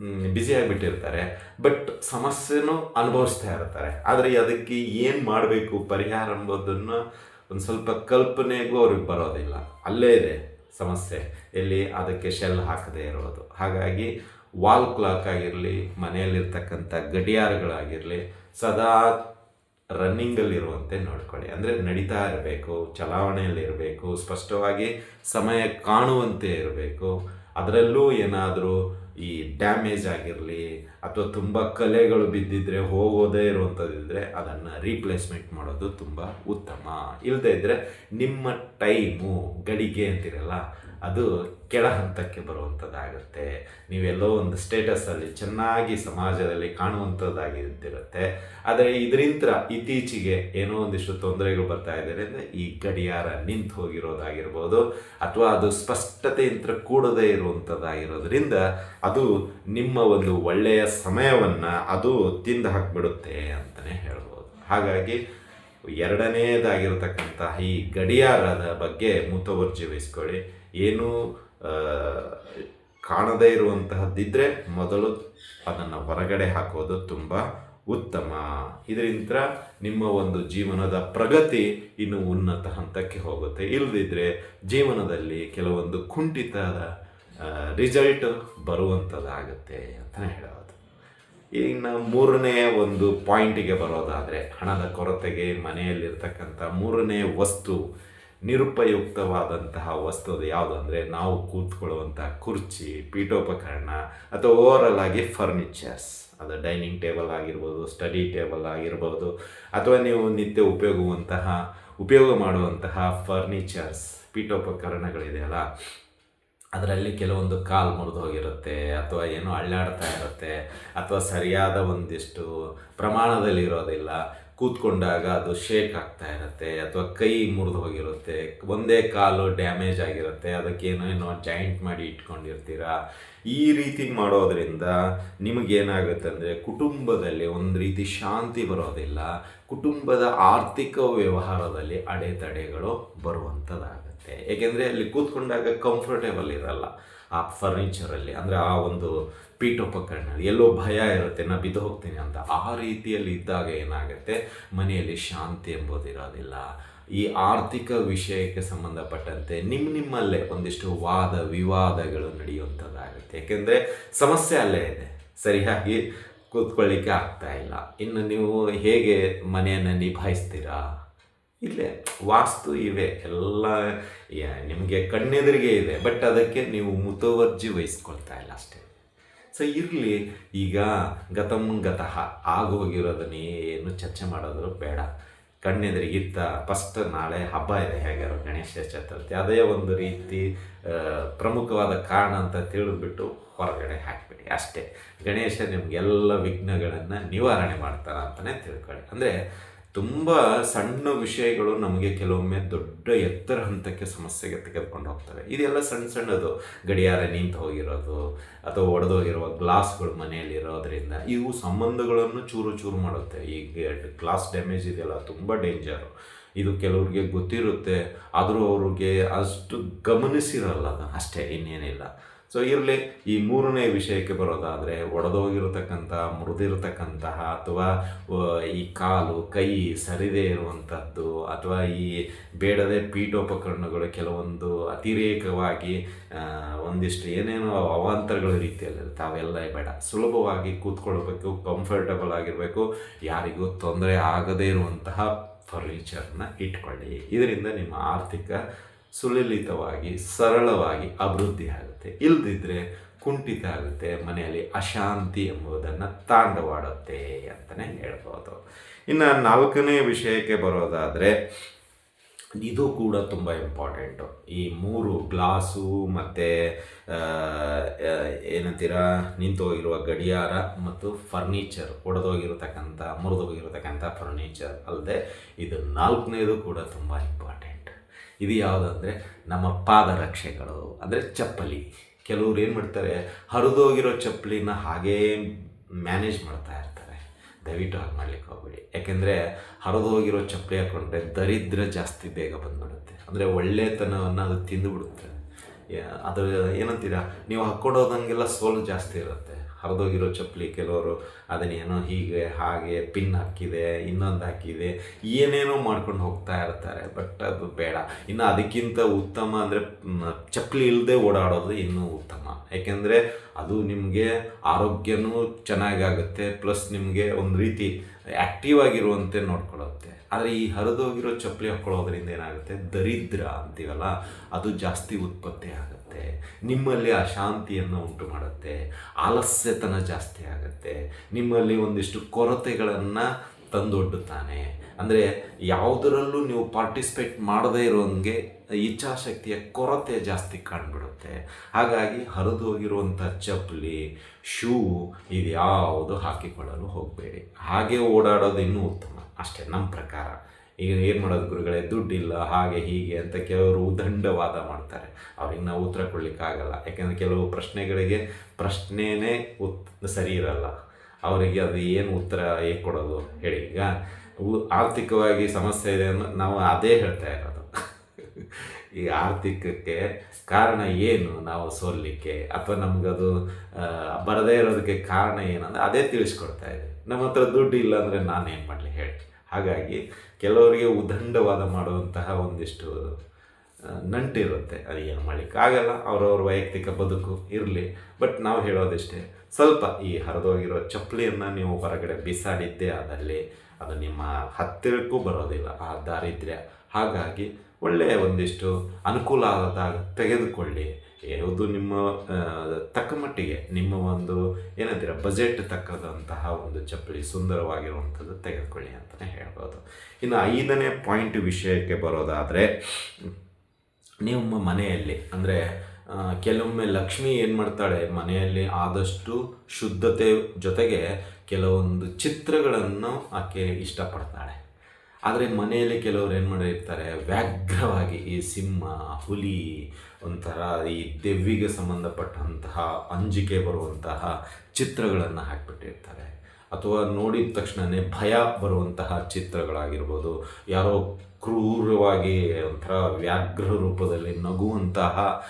ಬ್ಯುಸಿ ಆಗಿಬಿಟ್ಟಿರ್ತಾರೆ. ಬಟ್ ಸಮಸ್ಯೆನೂ ಅನುಭವಿಸ್ತಾ ಇರ್ತಾರೆ. ಆದರೆ ಅದಕ್ಕೆ ಏನು ಮಾಡಬೇಕು ಪರಿಹಾರ ಅಂಬೋದನ್ನು ಒಂದು ಸ್ವಲ್ಪ ಕಲ್ಪನೆಗೂ ಅವ್ರಿಗೆ ಬರೋದಿಲ್ಲ. ಅಲ್ಲೇ ಇದೆ ಸಮಸ್ಯೆ. ಎಲ್ಲಿ ಅದಕ್ಕೆ ಶೆಲ್ ಹಾಕದೇ ಇರೋದು. ಹಾಗಾಗಿ ವಾಲ್ ಕ್ಲಾಕ್ ಆಗಿರಲಿ, ಮನೆಯಲ್ಲಿರ್ತಕ್ಕಂಥ ಗಡಿಯಾರಗಳಾಗಿರಲಿ, ಸದಾ ರನ್ನಿಂಗಲ್ಲಿರುವಂತೆ ನೋಡ್ಕೊಳ್ಳಿ. ಅಂದರೆ ನಡೀತಾ ಇರಬೇಕು, ಚಲಾವಣೆಯಲ್ಲಿರಬೇಕು, ಸ್ಪಷ್ಟವಾಗಿ ಸಮಯ ಕಾಣುವಂತೆ ಇರಬೇಕು. ಅದರಲ್ಲೂ ಏನಾದರೂ ಈ ಡ್ಯಾಮೇಜ್ ಆಗಿರಲಿ ಅಥವಾ ತುಂಬ ಕಲೆಗಳು ಬಿದ್ದಿದ್ರೆ ಹೋಗೋದೇ ಇರುವಂಥದ್ದಿದ್ರೆ ಅದನ್ನು ರೀಪ್ಲೇಸ್ಮೆಂಟ್ ಮಾಡೋದು ತುಂಬ ಉತ್ತಮ. ಇಲ್ಲದೇ ಇದ್ದರೆ ನಿಮ್ಮ ಟೈಮು ಗಡಿಗೆ ಅಂತಿರಲ್ಲ ಅದು ಕೆಳ ಹಂತಕ್ಕೆ ಬರುವಂಥದ್ದಾಗುತ್ತೆ ನೀವೆಲ್ಲೋ ಒಂದು ಸ್ಟೇಟಸಲ್ಲಿ ಚೆನ್ನಾಗಿ ಸಮಾಜದಲ್ಲಿ ಕಾಣುವಂಥದ್ದಾಗಿರುತ್ತಿರುತ್ತೆ ಆದರೆ ಇದರಿಂದ ಇತ್ತೀಚೆಗೆ ಏನೋ ಒಂದಿಷ್ಟು ತೊಂದರೆಗಳು ಬರ್ತಾ ಅಂದರೆ ಈ ಗಡಿಯಾರ ನಿಂತು ಹೋಗಿರೋದಾಗಿರ್ಬೋದು, ಅಥವಾ ಅದು ಸ್ಪಷ್ಟತೆಯಿಂದ ಕೂಡದೇ ಇರುವಂಥದ್ದಾಗಿರೋದ್ರಿಂದ ಅದು ನಿಮ್ಮ ಒಂದು ಒಳ್ಳೆಯ ಸಮಯವನ್ನು ಅದು ತಿಂದು ಹಾಕಿಬಿಡುತ್ತೆ ಅಂತಲೇ ಹೇಳ್ಬೋದು. ಹಾಗಾಗಿ ಎರಡನೇದಾಗಿರ್ತಕ್ಕಂತಹ ಈ ಗಡಿಯಾರದ ಬಗ್ಗೆ ಮುತುವರ್ಜಿ ವಹಿಸ್ಕೊಳ್ಳಿ. ಏನು ಕಾಣದೇ ಇರುವಂತಹದ್ದಿದ್ದರೆ ಮೊದಲು ಅದನ್ನು ಹೊರಗಡೆ ಹಾಕೋದು ತುಂಬ ಉತ್ತಮ. ಇದರಿಂದ ನಿಮ್ಮ ಒಂದು ಜೀವನದ ಪ್ರಗತಿ ಇನ್ನು ಉನ್ನತ ಹಂತಕ್ಕೆ ಹೋಗುತ್ತೆ. ಇಲ್ಲದಿದ್ದರೆ ಜೀವನದಲ್ಲಿ ಕೆಲವೊಂದು ಕುಂಠಿತದ ರಿಸಲ್ಟ್ ಬರುವಂಥದ್ದಾಗುತ್ತೆ ಅಂತಲೇ ಹೇಳೋದು ಇನ್ನು ಮೂರನೇ ಒಂದು ಪಾಯಿಂಟಿಗೆ ಬರೋದಾದರೆ ಹಣದ ಕೊರತೆಗೆ ಮನೆಯಲ್ಲಿರ್ತಕ್ಕಂಥ ಮೂರನೇ ವಸ್ತು ನಿರುಪಯುಕ್ತವಾದಂತಹ ವಸ್ತು ಅದು ಯಾವುದು ಅಂದರೆ ನಾವು ಕೂತ್ಕೊಳ್ಳುವಂತಹ ಕುರ್ಚಿ, ಪೀಠೋಪಕರಣ ಅಥವಾ ಓವರಲ್ ಆಗಿ ಫರ್ನಿಚರ್ಸ್. ಅದು ಡೈನಿಂಗ್ ಟೇಬಲ್ ಆಗಿರ್ಬೋದು, ಸ್ಟಡಿ ಟೇಬಲ್ ಆಗಿರ್ಬೋದು, ಅಥವಾ ನೀವು ನಿತ್ಯ ಉಪಯೋಗುವಂತಹ, ಉಪಯೋಗ ಮಾಡುವಂತಹ ಫರ್ನಿಚರ್ಸ್ ಪೀಠೋಪಕರಣಗಳಿದೆಯಲ್ಲ ಅದರಲ್ಲಿ ಕೆಲವೊಂದು ಕಾಲು ಮುರಿದು ಹೋಗಿರುತ್ತೆ, ಅಥವಾ ಏನೋ ಅಳ್ಳಾಡ್ತಾ ಇರುತ್ತೆ, ಅಥವಾ ಸರಿಯಾದ ಒಂದಿಷ್ಟು ಪ್ರಮಾಣದಲ್ಲಿ ಇರೋದಿಲ್ಲ ಕೂತ್ಕೊಂಡಾಗ ಅದು ಶೇಕ್ ಆಗ್ತಾ ಇರುತ್ತೆ, ಅಥವಾ ಕೈ ಮುರಿದು ಹೋಗಿರುತ್ತೆ, ಒಂದೇ ಕಾಲು ಡ್ಯಾಮೇಜ್ ಆಗಿರುತ್ತೆ, ಅದಕ್ಕೇನೋ ಏನೋ ಜಾಯಿಂಟ್ ಮಾಡಿ ಇಟ್ಕೊಂಡಿರ್ತೀರಾ? ಈ ರೀತಿ ಮಾಡೋದ್ರಿಂದ ನಿಮಗೇನಾಗುತ್ತೆ ಅಂದರೆ ಕುಟುಂಬದಲ್ಲಿ ಒಂದು ರೀತಿ ಶಾಂತಿ ಬರೋದಿಲ್ಲ, ಕುಟುಂಬದ ಆರ್ಥಿಕ ವ್ಯವಹಾರದಲ್ಲಿ ಅಡೆತಡೆಗಳು ಬರುವಂಥದ್ದಾಗುತ್ತೆ ಏಕೆಂದರೆ ಅಲ್ಲಿ ಕೂತ್ಕೊಂಡಾಗ ಕಂಫರ್ಟೇಬಲ್ ಇರಲ್ಲ ಆ ಫರ್ನಿಚರಲ್ಲಿ ಅಂದರೆ ಆ ಒಂದು ಪೀಠೋಪಕರಣ ಎಲ್ಲೋ ಭಯ ಇರುತ್ತೆ, ನಾ ಬಿದ್ದು ಹೋಗ್ತೀನಿ ಅಂತ. ಆ ರೀತಿಯಲ್ಲಿ ಇದ್ದಾಗ ಏನಾಗುತ್ತೆ? ಮನೆಯಲ್ಲಿ ಶಾಂತಿ ಎಂಬುದಿರೋದಿಲ್ಲ ಈ ಆರ್ಥಿಕ ವಿಷಯಕ್ಕೆ ಸಂಬಂಧಪಟ್ಟಂತೆ ನಿಮ್ಮ ನಿಮ್ಮಲ್ಲೇ ಒಂದಿಷ್ಟು ವಾದ ವಿವಾದಗಳು ನಡೆಯುವಂಥದ್ದಾಗುತ್ತೆ. ಯಾಕೆಂದರೆ ಸಮಸ್ಯೆ ಅಲ್ಲೇ ಇದೆ. ಸರಿಯಾಗಿ ಕೂತ್ಕೊಳ್ಳಿಕ್ಕೆ ಆಗ್ತಾ ಇಲ್ಲ. ಇನ್ನು ನೀವು ಹೇಗೆ ಮನೆಯನ್ನು ನಿಭಾಯಿಸ್ತೀರಾ? ಇಲ್ಲೇ ವಾಸ್ತು ಇವೆ. ಎಲ್ಲ ನಿಮಗೆ ಕಣ್ಣೆದುರಿಗೆ ಇದೆ. ಬಟ್ ಅದಕ್ಕೆ ನೀವು ಮುತುವರ್ಜಿ ವಹಿಸ್ಕೊಳ್ತಾ ಇಲ್ಲ ಅಷ್ಟೇ. ಸೊ ಇರಲಿ, ಈಗ ಗತಂ ಗತಃ ಆಗೋಗಿರೋದನ್ನೇನು ಚರ್ಚೆ ಮಾಡೋದು ಬೇಡ. ಕಣ್ಣೆದುರಿಗಿತ್ತ ಫಸ್ಟ್ ನಾಳೆ ಹಬ್ಬ ಇದೆ ಹೇಗಾರು ಗಣೇಶ ಚತುರ್ಥಿ. ಅದೇ ಒಂದು ರೀತಿ ಪ್ರಮುಖವಾದ ಕಾರಣ ಅಂತ ತಿಳಿದ್ಬಿಟ್ಟು ಹೊರಗಡೆ ಹಾಕಿಬಿಡಿ. ಅಷ್ಟೇ. ಗಣೇಶ ನಿಮಗೆಲ್ಲ ವಿಘ್ನಗಳನ್ನು ನಿವಾರಣೆ ಮಾಡ್ತಾನೆ ಅಂತಲೇ ತಿಳ್ಕೊಳ್ಳಿ. ಅಂದರೆ ತುಂಬ ಸಣ್ಣ ವಿಷಯಗಳು ನಮಗೆ ಕೆಲವೊಮ್ಮೆ ದೊಡ್ಡ ಎತ್ತರ ಹಂತಕ್ಕೆ ಸಮಸ್ಯೆಗೆ ತೆಗೆದುಕೊಂಡು ಹೋಗ್ತವೆ. ಇದೆಲ್ಲ ಸಣ್ಣ ಸಣ್ಣದು. ಗಡಿಯಾರ ನಿಂತು ಹೋಗಿರೋದು, ಅಥವಾ ಒಡೆದೋಗಿರುವ ಗ್ಲಾಸ್ಗಳು ಮನೆಯಲ್ಲಿ ಇರೋದ್ರಿಂದ ಇವು ಸಂಬಂಧಗಳನ್ನು ಚೂರು ಚೂರು ಮಾಡುತ್ತೆ. ಈಗ ಗ್ಲಾಸ್ ಡ್ಯಾಮೇಜ್ ಇದೆಯಲ್ಲ, ತುಂಬ ಡೇಂಜರು. ಇದು ಕೆಲವ್ರಿಗೆ ಗೊತ್ತಿರುತ್ತೆ, ಆದರೂ ಅವ್ರಿಗೆ ಅಷ್ಟು ಗಮನಿಸಿರಲ್ಲ ಅಷ್ಟೇ, ಇನ್ನೇನಿಲ್ಲ. ಸೊ ಇರಲಿ, ಈ ಮೂರನೇ ವಿಷಯಕ್ಕೆ ಬರೋದಾದರೆ, ಒಡೆದೋಗಿರತಕ್ಕಂಥ, ಮುರಿದಿರತಕ್ಕಂತಹ, ಅಥವಾ ಈ ಕಾಲು, ಕೈ ಸರಿದೇ ಇರುವಂಥದ್ದು, ಅಥವಾ ಈ ಬೇಡದೆ ಪೀಠೋಪಕರಣಗಳು ಕೆಲವೊಂದು ಅತಿರೇಕವಾಗಿ ಒಂದಿಷ್ಟು ಏನೇನೋ ಅವಾಂತರಗಳ ರೀತಿಯಲ್ಲಿರುತ್ತೆ, ಅವೆಲ್ಲ ಬೇಡ. ಸುಲಭವಾಗಿ ಕೂತ್ಕೊಳ್ಬೇಕು ಕಂಫರ್ಟಬಲ್ ಆಗಿರಬೇಕು, ಯಾರಿಗೂ ತೊಂದರೆ ಆಗದೇ ಇರುವಂತಹ ಫರ್ನಿಚರ್ನ ಇಟ್ಕೊಳ್ಳಿ. ಇದರಿಂದ ನಿಮ್ಮ ಆರ್ಥಿಕ ಸುಲಲಿತವಾಗಿ, ಸರಳವಾಗಿ ಅಭಿವೃದ್ಧಿ ಆಗುತ್ತೆ. ಇಲ್ಲದಿದ್ದರೆ ಕುಂಠಿತ ಆಗುತ್ತೆ, ಮನೆಯಲ್ಲಿ ಅಶಾಂತಿ ಎಂಬುದನ್ನು ತಾಂಡವಾಡುತ್ತೆ ಅಂತಲೇ ಹೇಳ್ಬೋದು. ಇನ್ನು ನಾಲ್ಕನೇ ವಿಷಯಕ್ಕೆ ಬರೋದಾದರೆ, ಇದು ಕೂಡ ತುಂಬ ಇಂಪಾರ್ಟೆಂಟು ಈ ಮೂರು ಗ್ಲಾಸು ಮತ್ತು ಏನಂತೀರ, ನಿಂತೋಗಿರುವ ಗಡಿಯಾರ ಮತ್ತು ಫರ್ನಿಚರ್ ಒಡೆದೋಗಿರತಕ್ಕಂಥ, ಮುರಿದೋಗಿರತಕ್ಕಂಥ ಫರ್ನಿಚರ್ ಅಲ್ಲದೆ ಇದು ನಾಲ್ಕನೇದು ಕೂಡ ತುಂಬ ಇಂಪಾರ್ಟೆಂಟ್ ಇದು ಯಾವುದಂದರೆ ನಮ್ಮ ಪಾದರಕ್ಷೆಗಳು, ಅಂದರೆ ಚಪ್ಪಲಿ. ಕೆಲವ್ರು ಏನು ಮಾಡ್ತಾರೆ, ಹರಿದೋಗಿರೋ ಚಪ್ಪಲಿನ ಹಾಗೇ ಮ್ಯಾನೇಜ್ ಮಾಡ್ತಾ ಇರ್ತಾರೆ. ದಯವಿಟ್ಟು ಹಾಗೆ ಮಾಡ್ಲಿಕ್ಕೆ ಹೋಗ್ಬೇಡಿ. ಯಾಕೆಂದರೆ ಹರಿದೋಗಿರೋ ಚಪ್ಪಲಿ ಹಾಕ್ಕೊಂಡ್ರೆ ದರಿದ್ರ ಜಾಸ್ತಿ ಬೇಗ ಬಂದ್ಬಿಡುತ್ತೆ. ಅಂದರೆ ಒಳ್ಳೆತನವನ್ನು ಅದು ತಿಂದುಬಿಡುತ್ತೆ. ಏನಂತೀರಾ ಏನಂತೀರ, ನೀವು ಹಾಕ್ಕೊಂಡೋದಂಗೆಲ್ಲ ಸೋಲು ಜಾಸ್ತಿ ಇರುತ್ತೆ. ಹರಿದೋಗಿರೋ ಚಪ್ಪಲಿ ಕೆಲವರು ಅದನ್ನೇನೋ ಹೀಗೆ, ಹಾಗೆ, ಪಿನ್ ಹಾಕಿದೆ, ಇನ್ನೊಂದು ಹಾಕಿದೆ, ಏನೇನೋ ಮಾಡ್ಕೊಂಡು ಹೋಗ್ತಾ ಇರ್ತಾರೆ. ಬಟ್ ಅದು ಬೇಡ. ಇನ್ನು ಅದಕ್ಕಿಂತ ಉತ್ತಮ ಅಂದರೆ ಚಪ್ಪಲಿ ಇಲ್ಲದೆ ಓಡಾಡೋದು ಇನ್ನೂ ಉತ್ತಮ. ಯಾಕೆಂದರೆ ಅದು ನಿಮಗೆ ಆರೋಗ್ಯನೂ ಚೆನ್ನಾಗಾಗುತ್ತೆ, ಪ್ಲಸ್ ನಿಮಗೆ ಒಂದು ರೀತಿ ಆ್ಯಕ್ಟಿವ್ ಆಗಿರುವಂತೆ ನೋಡ್ಕೊಳ್ಳುತ್ತೆ. ಆದರೆ ಈ ಹರಿದೋಗಿರೋ ಚಪ್ಪಲಿ ಹಾಕ್ಕೊಳ್ಳೋದ್ರಿಂದ ಏನಾಗುತ್ತೆ? ದರಿದ್ರ ಅಂತೀವಲ್ಲ, ಅದು ಜಾಸ್ತಿ ಉತ್ಪತ್ತಿ ಆಗುತ್ತೆ. ನಿಮ್ಮಲ್ಲಿ ಅಶಾಂತಿಯನ್ನು ಉಂಟು ಮಾಡುತ್ತೆ. ಆಲಸ್ಯತನ ಜಾಸ್ತಿ ಆಗುತ್ತೆ. ನಿಮ್ಮಲ್ಲಿ ಒಂದಿಷ್ಟು ಕೊರತೆಗಳನ್ನು ತಂದೊಡ್ಡುತ್ತಾನೆ. ಅಂದರೆ ಯಾವುದರಲ್ಲೂ ನೀವು ಪಾರ್ಟಿಸಿಪೇಟ್ ಮಾಡದೇ ಇರೋಂಗೆ ಇಚ್ಛಾಶಕ್ತಿಯ ಕೊರತೆ ಜಾಸ್ತಿ ಕಾಣ್ಬಿಡುತ್ತೆ. ಹಾಗಾಗಿ ಹರಿದು ಹೋಗಿರುವಂಥ ಚಪ್ಪಲಿ, ಶೂ ಇದು ಯಾವುದು ಹಾಕಿಕೊಳ್ಳಲು ಹೋಗಬೇಡಿ. ಹಾಗೆ ಓಡಾಡೋದು ಇನ್ನೂ ಉತ್ತಮ. ಅಷ್ಟೇ ನಮ್ಮ ಪ್ರಕಾರ. ಈಗ ಏನು ಮಾಡೋದು ಗುರುಗಳೇ? ದುಡ್ಡಿಲ್ಲ, ಹಾಗೆ ಹೀಗೆ ಅಂತ ಕೆಲವರು ಉದಂಡವಾದ ಮಾಡ್ತಾರೆ. ಅವ್ರಿಗೆ ನಾವು ಉತ್ತರ ಕೊಡಲಿಕ್ಕಾಗಲ್ಲ. ಯಾಕೆಂದರೆ ಕೆಲವು ಪ್ರಶ್ನೆಗಳಿಗೆ ಪ್ರಶ್ನೆನೇ ಉತ್, ಸರಿ ಇರಲ್ಲ. ಅವರಿಗೆ ಅದು ಏನು ಉತ್ತರ ಹೇಗೆ ಕೊಡೋದು ಹೇಳಿ. ಈಗ ಆರ್ಥಿಕವಾಗಿ ಸಮಸ್ಯೆ ಇದೆ ಅನ್ನೋ ನಾವು ಅದೇ ಹೇಳ್ತಾ ಇರೋದು. ಈ ಆರ್ಥಿಕಕ್ಕೆ ಕಾರಣ ಏನು ನಾವು ಸೋಲಿಕ್ಕೆ ಅಥವಾ ನಮಗದು ಬರದೇ ಇರೋದಕ್ಕೆ ಕಾರಣ ಏನಂದರೆ ಅದೇ ತಿಳಿಸ್ಕೊಡ್ತಾ ಇದೆ ನಮ್ಮ ಹತ್ರ ದುಡ್ಡು ಇಲ್ಲ ಅಂದರೆ ನಾನೇನು ಮಾಡಲಿ? ಹೇಳಿ ಹಾಗಾಗಿ ಕೆಲವರಿಗೆ ಉದಂಡವಾದ ಮಾಡುವಂತಹ ಒಂದಿಷ್ಟು ನಂಟಿರುತ್ತೆ ಅದು ಏನು ಮಾಡಲಿಕ್ಕಾಗಲ್ಲ ಅವರವ್ರ ವೈಯಕ್ತಿಕ ಬದುಕು ಇರಲಿ. ಬಟ್ ನಾವು ಹೇಳೋದಿಷ್ಟೇ, ಸ್ವಲ್ಪ ಈ ಹರಿದೋಗಿರೋ ಚಪ್ಪಲಿಯನ್ನು ನೀವು ಹೊರಗಡೆ ಬಿಸಾಡಿದ್ದೇ ಆದಲ್ಲಿ ಅದು ನಿಮ್ಮ ಹತ್ತಿರಕ್ಕೂ ಬರೋದಿಲ್ಲ. ಆ ದಾರಿದ್ರ್ಯ. ಹಾಗಾಗಿ ಒಳ್ಳೆಯ ಒಂದಿಷ್ಟು ಅನುಕೂಲ ಆದಾಗ ತೆಗೆದುಕೊಳ್ಳಿ. ಯಾವುದು ನಿಮ್ಮ ತಕ್ಕ ಮಟ್ಟಿಗೆ ನಿಮ್ಮ ಒಂದು, ಏನಂತೀರ ಬಜೆಟ್ ತಕ್ಕದಂತಹ ಒಂದು ಚಪ್ಪಲಿ ಸುಂದರವಾಗಿರುವಂಥದ್ದು ತೆಗೆದುಕೊಳ್ಳಿ ಅಂತಲೇ ಹೇಳ್ಬೋದು. ಇನ್ನು ಐದನೇ ಪಾಯಿಂಟ್ ವಿಷಯಕ್ಕೆ ಬರೋದಾದರೆ, ನಿಮ್ಮ ಮನೆಯಲ್ಲಿ, ಅಂದರೆ ಕೆಲವೊಮ್ಮೆ ಲಕ್ಷ್ಮಿ ಏನು ಮಾಡ್ತಾಳೆ, ಮನೆಯಲ್ಲಿ ಆದಷ್ಟು ಶುದ್ಧತೆ ಜೊತೆಗೆ ಕೆಲವೊಂದು ಚಿತ್ರಗಳನ್ನು ಆಕೆ ಇಷ್ಟಪಡ್ತಾಳೆ. ಆದರೆ ಮನೆಯಲ್ಲಿ ಕೆಲವರು ಏನು ಮಾಡಿರ್ತಾರೆ, ವ್ಯಾಘ್ರವಾಗಿ ಈ ಸಿಂಹ, ಹುಲಿ ಒಂಥರ ಈ ದೆವ್ವಿಗೆ ಸಂಬಂಧಪಟ್ಟಂತಹ ಅಂಜಿಕೆ ಬರುವಂತಹ ಚಿತ್ರಗಳನ್ನು ಹಾಕಿಬಿಟ್ಟಿರ್ತಾರೆ. ಅಥವಾ ನೋಡಿದ ತಕ್ಷಣವೇ ಭಯ ಬರುವಂತಹ ಚಿತ್ರಗಳಾಗಿರ್ಬೋದು. ಯಾರೋ ಕ್ರೂರವಾಗಿ ಒಂಥರ ವ್ಯಾಘ್ರ ರೂಪದಲ್ಲಿ ನಗುವಂತಹ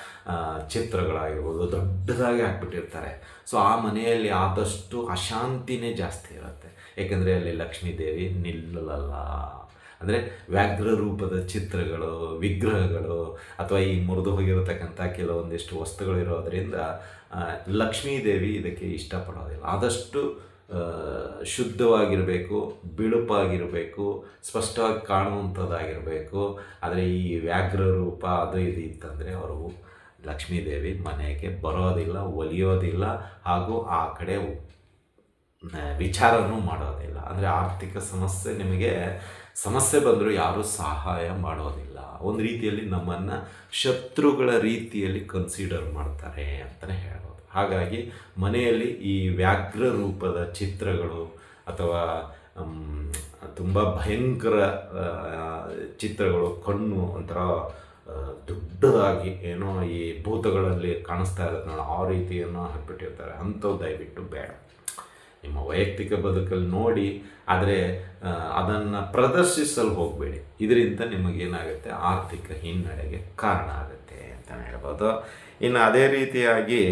ಚಿತ್ರಗಳಾಗಿರ್ಬೋದು. ದೊಡ್ಡದಾಗಿ ಹಾಕ್ಬಿಟ್ಟಿರ್ತಾರೆ. ಸೊ, ಆ ಮನೆಯಲ್ಲಿ ಆದಷ್ಟು ಅಶಾಂತಿನೇ ಜಾಸ್ತಿ ಇರುತ್ತೆ. ಏಕೆಂದರೆ ಅಲ್ಲಿ ಲಕ್ಷ್ಮೀದೇವಿ ನಿಲ್ಲಲ್ಲ ಅಂದರೆ ವ್ಯಾಘ್ರ ರೂಪದ ಚಿತ್ರಗಳು, ವಿಗ್ರಹಗಳು, ಅಥವಾ ಈ ಮುರಿದು ಹೋಗಿರತಕ್ಕಂಥ ಕೆಲವೊಂದಿಷ್ಟು ವಸ್ತುಗಳಿರೋದ್ರಿಂದ ಲಕ್ಷ್ಮೀ ದೇವಿ ಇದಕ್ಕೆ ಇಷ್ಟಪಡೋದಿಲ್ಲ. ಆದಷ್ಟು ಶುದ್ಧವಾಗಿರಬೇಕು, ಬಿಳುಪಾಗಿರಬೇಕು, ಸ್ಪಷ್ಟವಾಗಿ ಕಾಣುವಂಥದ್ದಾಗಿರಬೇಕು. ಆದರೆ ಈ ವ್ಯಾಘ್ರ ರೂಪ ಅದು ಇದು ಇತ್ತಂದರೆ ಅವರು ಲಕ್ಷ್ಮೀದೇವಿ ಮನೆಗೆ ಬರೋದಿಲ್ಲ, ಒಲಿಯೋದಿಲ್ಲ, ಹಾಗೂ ಆ ಕಡೆ ವಿಚಾರನೂ ಮಾಡೋದಿಲ್ಲ. ಅಂದರೆ ಆರ್ಥಿಕ ಸಮಸ್ಯೆ ನಿಮಗೆ ಸಮಸ್ಯೆ ಬಂದರೂ ಯಾರೂ ಸಹಾಯ ಮಾಡೋದಿಲ್ಲ. ಒಂದು ರೀತಿಯಲ್ಲಿ ನಮ್ಮನ್ನು ಶತ್ರುಗಳ ರೀತಿಯಲ್ಲಿ ಕನ್ಸಿಡರ್ ಮಾಡ್ತಾರೆ ಅಂತಲೇ ಹೇಳ್ಬೋದು. ಹಾಗಾಗಿ ಮನೆಯಲ್ಲಿ ಈ ವ್ಯಾಘ್ರ ರೂಪದ ಚಿತ್ರಗಳು ಅಥವಾ ತುಂಬ ಭಯಂಕರ ಚಿತ್ರಗಳು ಕಣ್ಣು ಒಂಥರ ದೊಡ್ಡದಾಗಿ ಏನೋ ಈ ಭೂತಗಳಲ್ಲಿ ಕಾಣಿಸ್ತಾ ಇರುತ್ತೆ ನೋಡೋ ಆ ರೀತಿಯನ್ನು ಹಾಕ್ಬಿಟ್ಟಿರ್ತಾರೆ. ಅಂಥವು ದಯವಿಟ್ಟು ಬೇಡ. ನಿಮ್ಮ ವೈಯಕ್ತಿಕ ಬದುಕಲ್ಲಿ ನೋಡಿ, ಆದರೆ ಅದನ್ನು ಪ್ರದರ್ಶಿಸಲು ಹೋಗಬೇಡಿ. ಇದರಿಂದ ನಿಮಗೇನಾಗುತ್ತೆ ಆರ್ಥಿಕ ಹಿನ್ನಡೆಗೆ ಕಾರಣ ಆಗುತ್ತೆ ಅಂತ ಹೇಳ್ಬೋದು. ಇನ್ನು ಅದೇ ರೀತಿಯಾಗಿ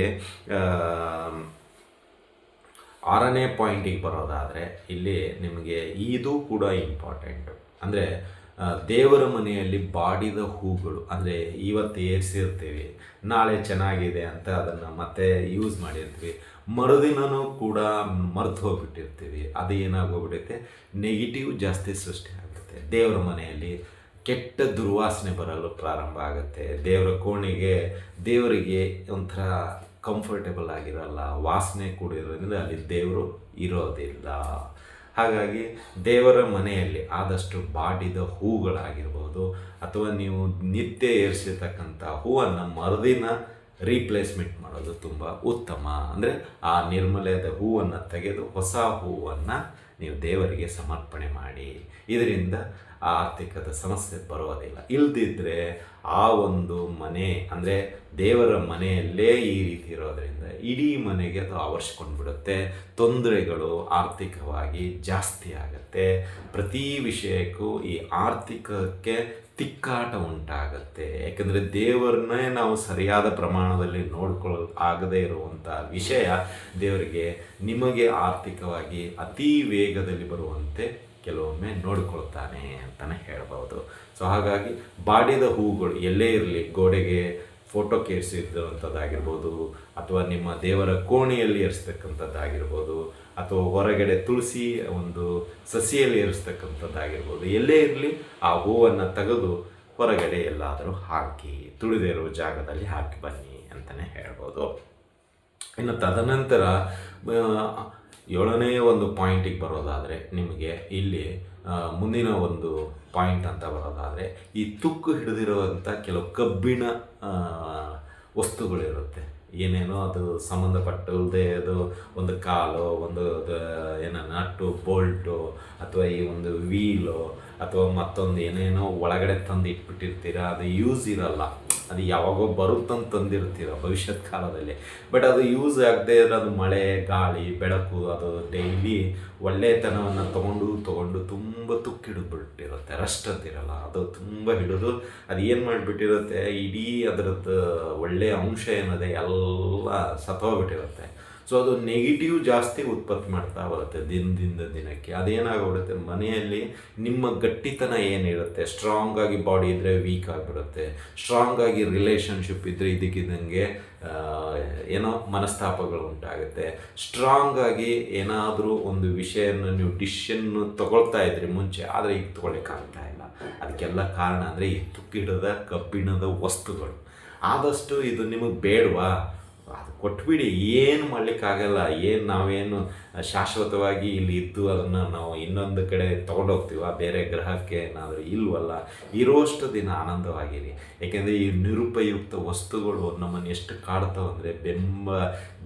ಆರನೇ ಪಾಯಿಂಟಿಗೆ ಬರೋದಾದರೆ, ಇಲ್ಲಿ ನಿಮಗೆ ಇದು ಕೂಡ ಇಂಪಾರ್ಟೆಂಟು. ಅಂದರೆ ದೇವರ ಮನೆಯಲ್ಲಿ ಬಾಡಿದ ಹೂಗಳು, ಅಂದರೆ ಇವತ್ತು ಏರಿಸಿರ್ತೀವಿ, ನಾಳೆ ಚೆನ್ನಾಗಿದೆ ಅಂತ ಅದನ್ನು ಮತ್ತೆ ಯೂಸ್ ಮಾಡಿರ್ತೀವಿ. ಮರುದಿನನೂ ಕೂಡ ಮರೆತು ಹೋಗ್ಬಿಟ್ಟಿರ್ತೀವಿ, ಅದು ಏನಾಗೋಗ್ಬಿಡುತ್ತೆ? ನೆಗೆಟಿವ್ ಜಾಸ್ತಿ ಸೃಷ್ಟಿ ಆಗುತ್ತೆ ದೇವರ ಮನೆಯಲ್ಲಿ ಕೆಟ್ಟ ದುರ್ವಾಸನೆ ಬರಲು ಪ್ರಾರಂಭ ಆಗುತ್ತೆ. ದೇವರ ಕೋಣೆಗೆ, ದೇವರಿಗೆ ಒಂಥರ ಕಂಫರ್ಟೇಬಲ್ ಆಗಿರಲ್ಲ, ವಾಸನೆ ಕೂಡಿರೋದ್ರಿಂದ ಅಲ್ಲಿ ದೇವರು ಇರೋದಿಲ್ಲ. ಹಾಗಾಗಿ ದೇವರ ಮನೆಯಲ್ಲಿ ಆದಷ್ಟು ಬಾಡಿದ ಹೂಗಳಾಗಿರ್ಬೋದು, ಅಥವಾ ನೀವು ನಿತ್ಯ ಏರಿಸಿರ್ತಕ್ಕಂಥ ಹೂವನ್ನು ಮರುದಿನ ರೀಪ್ಲೇಸ್ಮೆಂಟ್ ಮಾಡೋದು ತುಂಬ ಉತ್ತಮ. ಅಂದರೆ ಆ ನಿರ್ಮಲದ ಹೂವನ್ನು ತೆಗೆದು ಹೊಸ ಹೂವನ್ನು ನೀವು ದೇವರಿಗೆ ಸಮರ್ಪಣೆ ಮಾಡಿ. ಇದರಿಂದ ಆರ್ಥಿಕದ ಸಮಸ್ಯೆ ಬರೋದಿಲ್ಲ ಇಲ್ದಿದ್ರೆ ಆ ಒಂದು ಮನೆ, ಅಂದರೆ ದೇವರ ಮನೆಯಲ್ಲೇ ಈ ರೀತಿ ಇರೋದರಿಂದ ಇಡೀ ಮನೆಗೆ ಅದು ಆವರ್ಸ್ಕೊಂಡು ಬಿಡುತ್ತೆ ತೊಂದರೆಗಳು ಆರ್ಥಿಕವಾಗಿ ಜಾಸ್ತಿ ಆಗುತ್ತೆ. ಪ್ರತಿ ವಿಷಯಕ್ಕೂ ಈ ಆರ್ಥಿಕಕ್ಕೆ ತಿಕ್ಕಾಟ ಉಂಟಾಗತ್ತೆ. ಯಾಕಂದರೆ ದೇವರನ್ನೇ ನಾವು ಸರಿಯಾದ ಪ್ರಮಾಣದಲ್ಲಿ ನೋಡ್ಕೊಳ್, ಆಗದೇ ಇರುವಂಥ ವಿಷಯ ದೇವರಿಗೆ ನಿಮಗೆ ಆರ್ಥಿಕವಾಗಿ ಅತಿ ವೇಗದಲ್ಲಿ ಬರುವಂತೆ ಕೆಲವೊಮ್ಮೆ ನೋಡಿಕೊಳ್ತಾನೆ ಅಂತಲೇ ಹೇಳ್ಬೋದು ಸೊ ಹಾಗಾಗಿ ಬಾಡಿದ ಹೂಗಳು ಎಲ್ಲೇ ಇರಲಿ, ಗೋಡೆಗೆ ಫೋಟೋ ಕೇರಿಸಿದಂಥದ್ದಾಗಿರ್ಬೋದು ಅಥವಾ ನಿಮ್ಮ ದೇವರ ಕೋಣೆಯಲ್ಲಿ ಏರಿಸ್ತಕ್ಕಂಥದ್ದಾಗಿರ್ಬೋದು ಅಥವಾ ಹೊರಗಡೆ ತುಳಸಿ ಒಂದು ಸಸಿಯಲ್ಲಿ ಇರಿಸ್ತಕ್ಕಂಥದ್ದಾಗಿರ್ಬೋದು ಎಲ್ಲೇ ಇರಲಿ, ಆ ಹೂವನ್ನು ತೆಗೆದು ಹೊರಗಡೆ ಎಲ್ಲಾದರೂ ಹಾಕಿ, ತುಳಿದಿರೋ ಜಾಗದಲ್ಲಿ ಹಾಕಿ ಬನ್ನಿ ಅಂತಲೇ ಹೇಳ್ಬೋದು. ಇನ್ನು ತದನಂತರ ಏಳನೇ ಒಂದು ಪಾಯಿಂಟಿಗೆ ಬರೋದಾದರೆ ನಿಮಗೆ ಇಲ್ಲಿ ಮುಂದಿನ ಒಂದು ಪಾಯಿಂಟ್ ಅಂತ ಬರೋದಾದರೆ, ಈ ತುಕ್ಕು ಹಿಡಿದಿರುವಂಥ ಕೆಲವು ಕಬ್ಬಿಣ ವಸ್ತುಗಳಿರುತ್ತೆ. ಏನೇನೋ ಅದು ಸಂಬಂಧಪಟ್ಟಲ್ಲದೆ ಅದು ಒಂದು ಕಾಲು, ಒಂದು ಏನೋ ನಟ್ಟು, ಬೋಲ್ಟು, ಅಥವಾ ಈ ಒಂದು ವೀಲು, ಅಥವಾ ಮತ್ತೊಂದು ಏನೇನೋ ಒಳಗಡೆ ತಂದು ಇಟ್ಬಿಟ್ಟಿರ್ತೀರ ಅದು ಯೂಸ್ ಇರಲ್ಲ. ಅದು ಯಾವಾಗೋ ಬರುತ್ತಂತ ತಂದಿರ್ತೀರ ಭವಿಷ್ಯದ ಕಾಲದಲ್ಲಿ. ಬಟ್ ಅದು ಯೂಸ್ ಆಗದೆ ಇರೋದು ಮಳೆ, ಗಾಳಿ, ಬೆಳಕು, ಅದು ಡೈಲಿ ಒಳ್ಳೆತನವನ್ನು ತೊಗೊಂಡು ತೊಗೊಂಡು ತುಂಬ ತುಕ್ಕಿಡಿದ್ಬಿಟ್ಟಿರುತ್ತೆ ರಸ್ಟ್ ಅಂತಿರಲ್ಲ, ಅದು ತುಂಬ ಹಿಡಿದು ಅದು ಏನು ಮಾಡಿಬಿಟ್ಟಿರುತ್ತೆ? ಇಡೀ ಅದರದ್ದು ಒಳ್ಳೆಯ ಅಂಶ ಏನದೆ ಎಲ್ಲ ಸತ್ತೋಗ್ಬಿಟ್ಟಿರುತ್ತೆ. ಸೊ ಅದು ನೆಗೆಟಿವ್ ಜಾಸ್ತಿ ಉತ್ಪತ್ತಿ ಮಾಡ್ತಾ ಬರುತ್ತೆ ದಿನದಿಂದ ದಿನಕ್ಕೆ. ಅದೇನಾಗ್ಬಿಡುತ್ತೆ? ಮನೆಯಲ್ಲಿ ನಿಮ್ಮ ಗಟ್ಟಿತನ ಏನಿರುತ್ತೆ? ಸ್ಟ್ರಾಂಗ್ ಆಗಿ ಬಾಡಿ ಇದ್ದರೆ ವೀಕ್ ಆಗಿಬಿಡುತ್ತೆ. ಸ್ಟ್ರಾಂಗ್ ಆಗಿ ರಿಲೇಷನ್ಶಿಪ್ ಇದ್ದರೆ ಇದಕ್ಕಿದ್ದಂಗೆ ಏನೋ ಮನಸ್ತಾಪಗಳು ಉಂಟಾಗುತ್ತೆ. ಸ್ಟ್ರಾಂಗ್ ಆಗಿ ಏನಾದರೂ ಒಂದು ವಿಷಯನ ನೀವು ಡಿಶನ್ ತಗೊಳ್ತಾ ಇದ್ರಿ ಮುಂಚೆ, ಆದರೆ ಈಗ ತಗೊಳ್ಳಿಕ್ಕಾಗ್ತಾ ಇಲ್ಲ. ಅದಕ್ಕೆಲ್ಲ ಕಾರಣ ಅಂದರೆ ಈ ತುಕ್ಕಿಡದ ಕಬ್ಬಿಣದ ವಸ್ತುಗಳು. ಆದಷ್ಟು ಇದು ನಿಮಗೆ ಬೇಡವಾ? ಕೊಟ್ಬಿಡಿ, ಏನು ಮಾಡಲಿಕ್ಕಾಗಲ್ಲ, ಏನು ನಾವೇನು ಶಾಶ್ವತವಾಗಿ ಇಲ್ಲಿ ಇದ್ದು ಅದನ್ನು ನಾವು ಇನ್ನೊಂದು ಕಡೆ ತೊಗೊಂಡೋಗ್ತೀವ, ಬೇರೆ ಗ್ರಹಕ್ಕೆ ಏನಾದರೂ ಇಲ್ವಲ್ಲ, ಇರೋಷ್ಟು ದಿನ ಆನಂದವಾಗಿರಿ. ಏಕೆಂದರೆ ಈ ನಿರುಪಯುಕ್ತ ವಸ್ತುಗಳು ನಮ್ಮನ್ನು ಎಷ್ಟು ಕಾಡ್ತಾವೆ ಅಂದರೆ ಬೆಂಬ,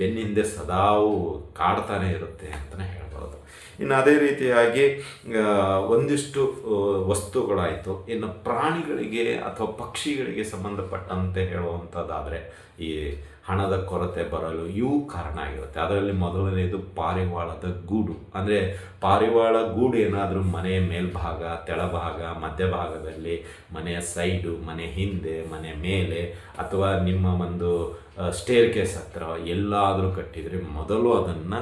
ಬೆನ್ನಿಂದೆ ಸದಾವು ಕಾಡ್ತಾನೆ ಇರುತ್ತೆ ಅಂತಲೇ ಹೇಳ್ಬೋದು. ಇನ್ನು ಅದೇ ರೀತಿಯಾಗಿ ಒಂದಿಷ್ಟು ವಸ್ತುಗಳಾಯಿತು. ಇನ್ನು ಪ್ರಾಣಿಗಳಿಗೆ ಅಥವಾ ಪಕ್ಷಿಗಳಿಗೆ ಸಂಬಂಧಪಟ್ಟಂತೆ ಹೇಳುವಂಥದ್ದಾದರೆ ಈ ಹಣದ ಕೊರತೆ ಬರಲು ಇವು ಕಾರಣ ಆಗಿರುತ್ತೆ. ಅದರಲ್ಲಿ ಮೊದಲನೆಯದು ಪಾರಿವಾಳದ ಗೂಡು. ಅಂದರೆ ಪಾರಿವಾಳ ಗೂಡು ಏನಾದರೂ ಮನೆಯ ಮೇಲ್ಭಾಗ, ತೆಳಭಾಗ, ಮಧ್ಯಭಾಗದಲ್ಲಿ ಮನೆಯ ಸೈಡು, ಮನೆ ಹಿಂದೆ, ಮನೆ ಮೇಲೆ ಅಥವಾ ನಿಮ್ಮ ಒಂದು ಸ್ಟೇರ್ ಕೇಸ್ ಹತ್ರ ಎಲ್ಲಾದರೂ ಕಟ್ಟಿದರೆ ಮೊದಲು ಅದನ್ನು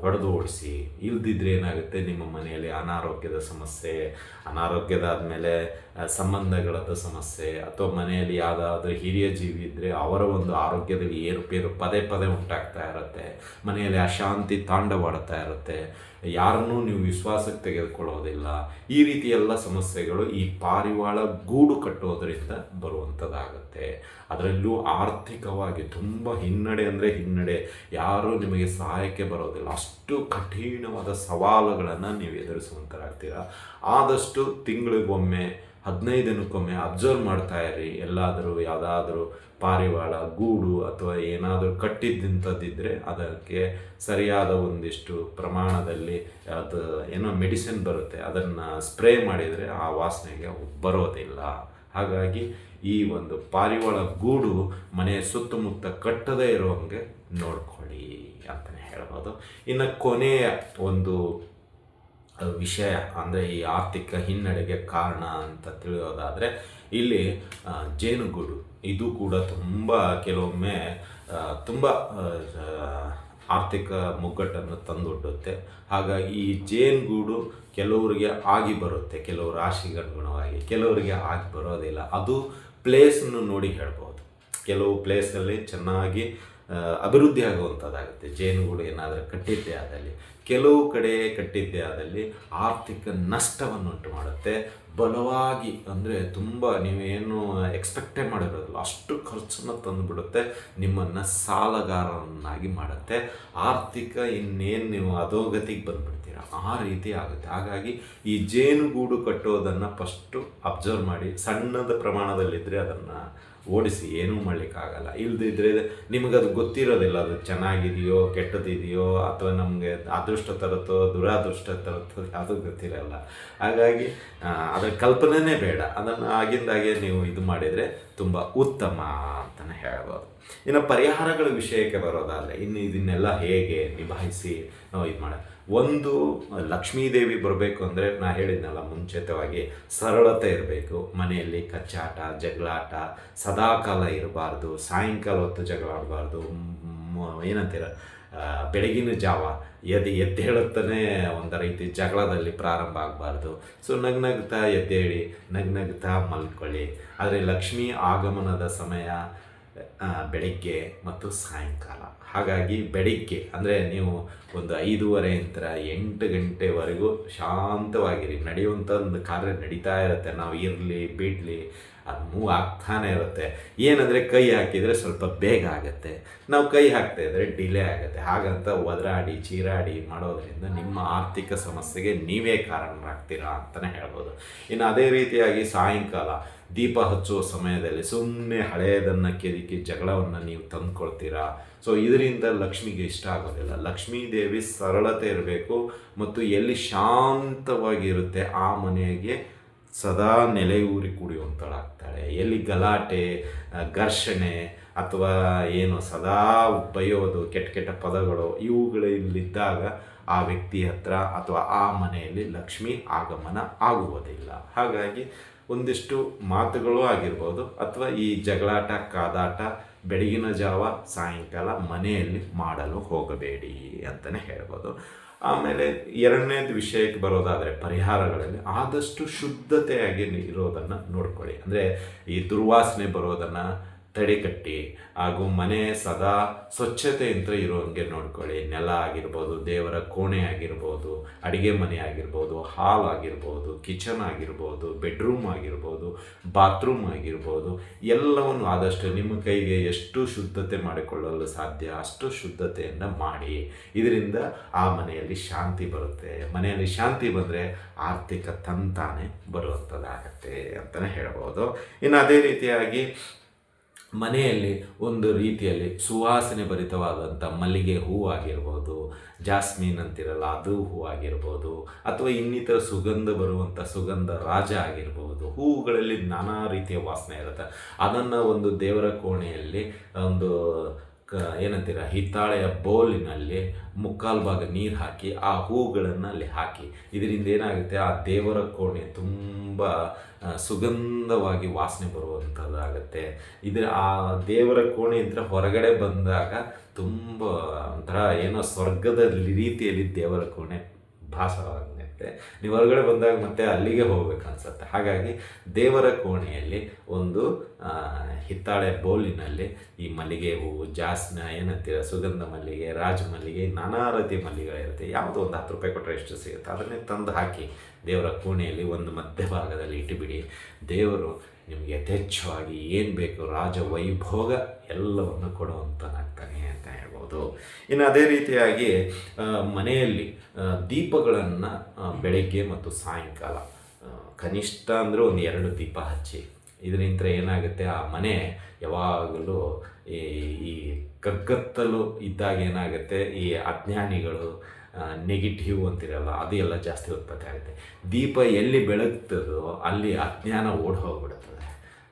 ಹೊಡೆದು ಓಡಿಸಿ ಇಲ್ದಿದ್ರೆ ಏನಾಗುತ್ತೆ? ನಿಮ್ಮ ಮನೆಯಲ್ಲಿ ಅನಾರೋಗ್ಯದ ಸಮಸ್ಯೆ ಅನಾರೋಗ್ಯದಾದಮೇಲೆ ಸಂಬಂಧಗಳದ ಸಮಸ್ಯೆ, ಅಥವಾ ಮನೆಯಲ್ಲಿ ಯಾವುದಾದ್ರೂ ಹಿರಿಯ ಜೀವಿ ಇದ್ದರೆ ಅವರ ಒಂದು ಆರೋಗ್ಯದಲ್ಲಿ ಏರುಪೇರು ಪದೇ ಪದೇ ಉಂಟಾಗ್ತಾ ಇರುತ್ತೆ. ಮನೆಯಲ್ಲಿ ಅಶಾಂತಿ ತಾಂಡವಾಡ್ತಾ ಇರುತ್ತೆ. ಯಾರನ್ನೂ ನೀವು ವಿಶ್ವಾಸಕ್ಕೆ ತೆಗೆದುಕೊಳ್ಳೋದಿಲ್ಲ ಈ ರೀತಿ ಎಲ್ಲ ಸಮಸ್ಯೆಗಳು ಈ ಪಾರಿವಾಳ ಗೂಡು ಕಟ್ಟೋದರಿಂದ ಬರುವಂಥದ್ದಾಗುತ್ತೆ ಅದರಲ್ಲೂ ಆರ್ಥಿಕವಾಗಿ ತುಂಬ ಹಿನ್ನಡೆ ಅಂದರೆ ಹಿನ್ನಡೆ. ಯಾರೂ ನಿಮಗೆ ಸಹಾಯಕ್ಕೆ ಬರೋದಿಲ್ಲ. ಅಷ್ಟು ಕಠಿಣವಾದ ಸವಾಲುಗಳನ್ನು ನೀವು ಎದುರಿಸುವಂಥರಾಗ್ತೀರಾ ಆದಷ್ಟು ತಿಂಗಳಿಗೊಮ್ಮೆ, ಹದಿನೈದು ದಿನಕ್ಕೊಮ್ಮೆ ಅಬ್ಸರ್ವ್ ಮಾಡ್ತಾ ಇರಿ. ಎಲ್ಲಾದರೂ ಯಾವುದಾದ್ರೂ ಪಾರಿವಾಳ, ಗೂಡು ಅಥವಾ ಏನಾದರೂ ಕಟ್ಟಿದ್ದಂಥದ್ದಿದ್ದರೆ ಅದಕ್ಕೆ ಸರಿಯಾದ ಒಂದಿಷ್ಟು ಪ್ರಮಾಣದಲ್ಲಿ ಅದು ಏನೋ ಮೆಡಿಸಿನ್ ಬರುತ್ತೆ, ಅದನ್ನು ಸ್ಪ್ರೇ ಮಾಡಿದರೆ ಆ ವಾಸನೆಗೆ ಬರೋದಿಲ್ಲ. ಹಾಗಾಗಿ ಈ ಒಂದು ಪಾರಿವಾಳ, ಗೂಡು ಮನೆಯ ಸುತ್ತಮುತ್ತ ಕಟ್ಟದೇ ಇರೋ ಇರುವಂಗೆ ನೋಡ್ಕೊಳ್ಳಿ ಅಂತಲೇ ಹೇಳ್ಬೋದು. ಇನ್ನು ಕೊನೆಯ ಒಂದು ವಿಷಯ ಅಂದರೆ ಈ ಆರ್ಥಿಕ ಹಿನ್ನಡೆಗೆ ಕಾರಣ ಅಂತ ತಿಳಿಯೋದಾದರೆ ಇಲ್ಲಿ ಜೇನುಗೂಡು. ಇದು ಕೂಡ ತುಂಬ ಕೆಲವೊಮ್ಮೆ ತುಂಬ ಆರ್ಥಿಕ ಮುಗ್ಗಟ್ಟನ್ನು ತಂದೊಡ್ಡುತ್ತೆ. ಹಾಗಾಗಿ ಈ ಜೇನುಗೂಡು ಕೆಲವರಿಗೆ ಆಗಿ ಬರುತ್ತೆ, ಕೆಲವು ರಾಶಿಗನುಗುಣವಾಗಿ ಕೆಲವರಿಗೆ ಆಗಿ ಬರೋದಿಲ್ಲ ಅದು ಪ್ಲೇಸನ್ನು ನೋಡಿ ಹೇಳ್ಬೋದು. ಕೆಲವು ಪ್ಲೇಸಲ್ಲಿ ಚೆನ್ನಾಗಿ ಅಭಿವೃದ್ಧಿ ಆಗುವಂಥದ್ದಾಗುತ್ತೆ. ಜೇನುಗೂಡು ಏನಾದರೂ ಕಟ್ಟಿದ್ದೇ ಆದಲ್ಲಿ. ಕೆಲವು ಕಡೆ ಕಟ್ಟಿದ್ದೇ ಆದಲ್ಲಿ ಆರ್ಥಿಕ ನಷ್ಟವನ್ನುಂಟು ಮಾಡುತ್ತೆ ಬಲವಾಗಿ ಅಂದರೆ ತುಂಬ ನೀವೇನು ಎಕ್ಸ್ಪೆಕ್ಟೇ ಮಾಡಿರೋದಿಲ್ಲ. ಅಷ್ಟು ಖರ್ಚನ್ನು ತಂದುಬಿಡುತ್ತೆ, ನಿಮ್ಮನ್ನು ಸಾಲಗಾರರನ್ನಾಗಿ ಮಾಡುತ್ತೆ. ಆರ್ಥಿಕ ಇನ್ನೇನು ನೀವು ಅಧೋಗತಿಗೆ ಬಂದುಬಿಡ್ತೀರ ಆ ರೀತಿ ಆಗುತ್ತೆ. ಹಾಗಾಗಿ ಈ ಜೇನುಗೂಡು ಕಟ್ಟೋದನ್ನು ಫಸ್ಟು ಅಬ್ಸರ್ವ್ ಮಾಡಿ, ಸಣ್ಣದ ಪ್ರಮಾಣದಲ್ಲಿದ್ದರೆ ಅದನ್ನು ಓಡಿಸಿ ಏನೂ ಮಾಡಲಿಕ್ಕಾಗಲ್ಲ. ಇಲ್ಲದಿದ್ದರೆ ನಿಮಗೆ ಅದು ಗೊತ್ತಿರೋದಿಲ್ಲ, ಅದು ಚೆನ್ನಾಗಿದೆಯೋ, ಕೆಟ್ಟದಿದೆಯೋ, ಅಥವಾ ನಮಗೆ ಅದೃಷ್ಟ ತರುತ್ತೋ, ದುರಾದೃಷ್ಟ ತರುತ್ತೋ ಅದು ಗೊತ್ತಿರಲ್ಲ. ಹಾಗಾಗಿ ಅದರ ಕಲ್ಪನೆನೇ ಬೇಡ. ಅದನ್ನು ಆಗಿಂದಾಗೆ ನೀವು ಇದು ಮಾಡಿದರೆ ತುಂಬ ಉತ್ತಮ ಅಂತಲೇ ಹೇಳ್ಬೋದು. ಇನ್ನು ಪರಿಹಾರಗಳ ವಿಷಯಕ್ಕೆ ಬರೋದಾದರೆ, ಇನ್ನು ಇದನ್ನೆಲ್ಲ ಹೇಗೆ ನಿಭಾಯಿಸಿ, ನಾವು ಇದು ಮಾಡ ಒಂದು ಲಕ್ಷ್ಮೀದೇವಿ ಬರಬೇಕು ಅಂದರೆ ನಾ ಹೇಳಿದ್ನಲ್ಲ, ಮುಂಚಿತವಾಗಿ ಸರಳತೆ ಇರಬೇಕು. ಮನೆಯಲ್ಲಿ ಕಚ್ಚಾಟ, ಜಗಳಾಟ ಸದಾಕಾಲ ಇರಬಾರ್ದು, ಸಾಯಂಕಾಲ ಹೊತ್ತು ಜಗಳ ಆಡಬಾರ್ದು ಏನಂತೀರ ಬೆಳಗಿನ ಜಾವ ಎದ್ದು ಎದ್ದೇಳುತ್ತಾನೆ ಒಂದು ರೀತಿ ಜಗಳದಲ್ಲಿ ಪ್ರಾರಂಭ ಆಗಬಾರ್ದು. ಸೊ ನಗ್ನಗ್ತಾ ಎದ್ದೇಳಿ ನಗ್ನಗ್ತಾ ಮಲ್ಕೊಳ್ಳಿ. ಆದರೆ ಲಕ್ಷ್ಮೀ ಆಗಮನದ ಸಮಯ ಬೆಳಿಗ್ಗೆ ಮತ್ತು ಸಾಯಂಕಾಲ. ಹಾಗಾಗಿ ಬೆಳಿಗ್ಗೆ, ಅಂದರೆ ನೀವು ಒಂದು ಐದೂವರೆಯಿಂದ ಎಂಟು ಗಂಟೆವರೆಗೂ ಶಾಂತವಾಗಿರಿ. ನಡೆಯುವಂಥ ಒಂದು ಕಾರ್ಯ ನಡೀತಾ ಇರುತ್ತೆ. ನಾವು ಇರಲಿ, ಬಿಡಲಿ, ಅದು ಮೂವ್ ಆಗ್ತಾನೆ ಇರುತ್ತೆ. ಏನಂದರೆ ಕೈ ಹಾಕಿದರೆ ಸ್ವಲ್ಪ ಬೇಗ ಆಗುತ್ತೆ. ನಾವು ಕೈ ಹಾಕ್ತಾ ಇದ್ದರೆ ಡಿಲೇ ಆಗುತ್ತೆ. ಹಾಗಂತ ಒದರಾಡಿ, ಚೀರಾಡಿ ಮಾಡೋದರಿಂದ ನಿಮ್ಮ ಆರ್ಥಿಕ ಸಮಸ್ಯೆಗೆ ನೀವೇ ಕಾರಣರಾಗ್ತೀರಾ ಅಂತಲೇ ಹೇಳ್ಬೋದು. ಇನ್ನು ಅದೇ ರೀತಿಯಾಗಿ ಸಾಯಂಕಾಲ, ದೀಪ ಹಚ್ಚುವ ಸಮಯದಲ್ಲಿ ಸುಮ್ಮನೆ ಹಳೆಯದನ್ನು ಕೆದಿಕಿ ಜಗಳವನ್ನು ನೀವು ತಂದುಕೊಳ್ತೀರಾ? ಸೊ ಇದರಿಂದ ಲಕ್ಷ್ಮಿಗೆ ಇಷ್ಟ ಆಗೋದಿಲ್ಲ. ಲಕ್ಷ್ಮೀ ದೇವಿ ಸರಳತೆ ಇರಬೇಕು ಮತ್ತು ಎಲ್ಲಿ ಶಾಂತವಾಗಿರುತ್ತೆ ಆ ಮನೆಗೆ ಸದಾ ನೆಲೆಯೂರಿ ಕುಡಿಯುವಂಥಳಾಗ್ತಾಳೆ ಎಲ್ಲಿ ಗಲಾಟೆ ಘರ್ಷಣೆ ಅಥವಾ ಏನು ಸದಾ ಬೈಯೋದು, ಕೆಟ್ಟ ಕೆಟ್ಟ ಪದಗಳು ಇವುಗಳಿಲ್ಲಿದ್ದಾಗ ಆ ವ್ಯಕ್ತಿ ಹತ್ರ ಅಥವಾ ಆ ಮನೆಯಲ್ಲಿ ಲಕ್ಷ್ಮಿ ಆಗಮನ ಆಗುವುದಿಲ್ಲ. ಹಾಗಾಗಿ ಒಂದಿಷ್ಟು ಮಾತುಗಳು ಆಗಿರ್ಬೋದು. ಅಥವಾ ಈ ಜಗಳಾಟ, ಕಾದಾಟ ಬೆಳಗಿನ ಜಾವ, ಸಾಯಂಕಾಲ ಮನೆಯಲ್ಲಿ ಮಾಡಲು ಹೋಗಬೇಡಿ ಅಂತಲೇ ಹೇಳ್ಬೋದು. ಆಮೇಲೆ ಎರಡನೇದು ವಿಷಯಕ್ಕೆ ಬರೋದಾದರೆ ಪರಿಹಾರಗಳಲ್ಲಿ ಆದಷ್ಟು ಶುದ್ಧತೆಯಾಗಿ ಇರೋದನ್ನು ನೋಡ್ಕೊಳ್ಳಿ. ಅಂದರೆ ಈ ದುರ್ವಾಸನೆ ಬರೋದನ್ನು ತಡೆಗಟ್ಟಿ ಹಾಗೂ ಮನೆ ಸದಾ ಸ್ವಚ್ಛತೆಯಿಂದ ಇರುವಂಗೆ ನೋಡ್ಕೊಳ್ಳಿ. ನೆಲ ಆಗಿರ್ಬೋದು, ದೇವರ ಕೋಣೆ ಆಗಿರ್ಬೋದು, ಅಡುಗೆ ಮನೆ ಆಗಿರ್ಬೋದು, ಹಾಲ್ ಆಗಿರ್ಬೋದು, ಕಿಚನ್ ಆಗಿರ್ಬೋದು, ಬೆಡ್ರೂಮ್ ಆಗಿರ್ಬೋದು, ಬಾತ್ರೂಮ್ ಆಗಿರ್ಬೋದು, ಎಲ್ಲವನ್ನು ಆದಷ್ಟು ನಿಮ್ಮ ಕೈಗೆ ಎಷ್ಟು ಶುದ್ಧತೆ ಮಾಡಿಕೊಳ್ಳಲು ಸಾಧ್ಯ ಅಷ್ಟು ಶುದ್ಧತೆಯನ್ನು ಮಾಡಿ. ಇದರಿಂದ ಆ ಮನೆಯಲ್ಲಿ ಶಾಂತಿ ಬರುತ್ತೆ. ಮನೆಯಲ್ಲಿ ಶಾಂತಿ ಬಂದರೆ ಆರ್ಥಿಕ ತಂತಾನೆ ಬರುವಂಥದ್ದಾಗತ್ತೆ ಅಂತಲೇ ಹೇಳ್ಬೋದು. ಇನ್ನು ಅದೇ ರೀತಿಯಾಗಿ ಮನೆಯಲ್ಲಿ ಒಂದು ರೀತಿಯಲ್ಲಿ ಸುವಾಸನೆ ಭರಿತವಾದಂಥ ಮಲ್ಲಿಗೆ ಹೂ ಆಗಿರ್ಬೋದು, ಜಾಸ್ಮಿನ್ ಅಂತಿರಲ್ಲ, ಅದು ಹೂ ಆಗಿರ್ಬೋದು, ಅಥವಾ ಇನ್ನಿತರ ಸುಗಂಧ ಬರುವಂಥ ಸುಗಂಧ ರಾಜ ಆಗಿರ್ಬೋದು, ಹೂವುಗಳಲ್ಲಿ ನಾನಾ ರೀತಿಯ ವಾಸನೆ ಇರುತ್ತೆ. ಅದನ್ನು ಒಂದು ದೇವರ ಕೋಣೆಯಲ್ಲಿ ಒಂದು ಕ, ಏನಂತೀರ, ಹಿತ್ತಾಳೆಯ ಬೋಲಿನಲ್ಲಿ ಮುಕ್ಕಾಲು ಭಾಗ ನೀರು ಹಾಕಿ, ಆ ಹೂಗಳನ್ನು ಅಲ್ಲಿ ಹಾಕಿ. ಇದರಿಂದ ಏನಾಗುತ್ತೆ, ಆ ದೇವರ ಕೋಣೆ ತುಂಬ ಸುಗಂಧವಾಗಿ ವಾಸನೆ ಬರುವಂಥದ್ದಾಗುತ್ತೆ ಇದರ ಆ ದೇವರ ಕೋಣೆ ಇದ್ದರೆ ಹೊರಗಡೆ ಬಂದಾಗ ತುಂಬ ಒಂಥರ ಏನೋ ಸ್ವರ್ಗದ ರೀತಿಯಲ್ಲಿ ದೇವರ ಕೋಣೆ ಭಾಸವಾಗುತ್ತೆ ನೀವು ಹೊರಗಡೆ ಬಂದಾಗ ಮತ್ತೆ ಅಲ್ಲಿಗೆ ಹೋಗ್ಬೇಕು ಅನ್ಸುತ್ತೆ. ಹಾಗಾಗಿ ದೇವರ ಕೋಣೆಯಲ್ಲಿ ಒಂದು ಹಿತ್ತಾಳೆ ಬೌಲಿನಲ್ಲಿ ಈ ಮಲ್ಲಿಗೆ ಹೂವು ಜಾಸ್ನ ಏನಂತೀರ, ಸುಗಂಧ ಮಲ್ಲಿಗೆ, ರಾಜ ಮಲ್ಲಿಗೆ, ನಾನಾ ರೀತಿ ಮಲ್ಲಿಗೆಗಳಿರುತ್ತೆ. ಯಾವುದೋ ಒಂದು ಹತ್ತು ರೂಪಾಯಿ ಕೊಟ್ಟರೆ ಎಷ್ಟು ಸಿಗುತ್ತೆ? ಅದನ್ನೇ ತಂದು ಹಾಕಿ ದೇವರ ಕೋಣೆಯಲ್ಲಿ ಒಂದು ಮಧ್ಯಭಾಗದಲ್ಲಿ ಇಟ್ಟುಬಿಡಿ. ದೇವರು ನಿಮಗೆ ಯಥೇಚ್ಛವಾಗಿ ಏನು ಬೇಕು ರಾಜ ವೈಭೋಗ ಎಲ್ಲವನ್ನು ಕೊಡುವಂತನಾಗ್ತಾನೆ. ಅಂತ ಇನ್ನು ಅದೇ ರೀತಿಯಾಗಿ ಮನೆಯಲ್ಲಿ ದೀಪಗಳನ್ನು ಬೆಳಗ್ಗೆ ಮತ್ತು ಸಾಯಂಕಾಲ ಕನಿಷ್ಠ ಅಂದರೆ ಒಂದು ಎರಡು ದೀಪ ಹಚ್ಚಿ. ಇದರಿಂದ ಏನಾಗುತ್ತೆ? ಆ ಮನೆ ಯಾವಾಗಲೂ ಈ ಈ ಕಗ್ಗತ್ತಲು ಇದ್ದಾಗ ಏನಾಗುತ್ತೆ? ಈ ಅಜ್ಞಾನಿಗಳು ನೆಗೆಟಿವ್ ಅಂತಿರಲ್ಲ, ಅದು ಎಲ್ಲ ಜಾಸ್ತಿ ಉತ್ಪತ್ತಿ ಆಗುತ್ತೆ. ದೀಪ ಎಲ್ಲಿ ಬೆಳಗ್ತದೋ ಅಲ್ಲಿ ಅಜ್ಞಾನ ಓಡಿ ಹೋಗ್ಬಿಡುತ್ತದೆ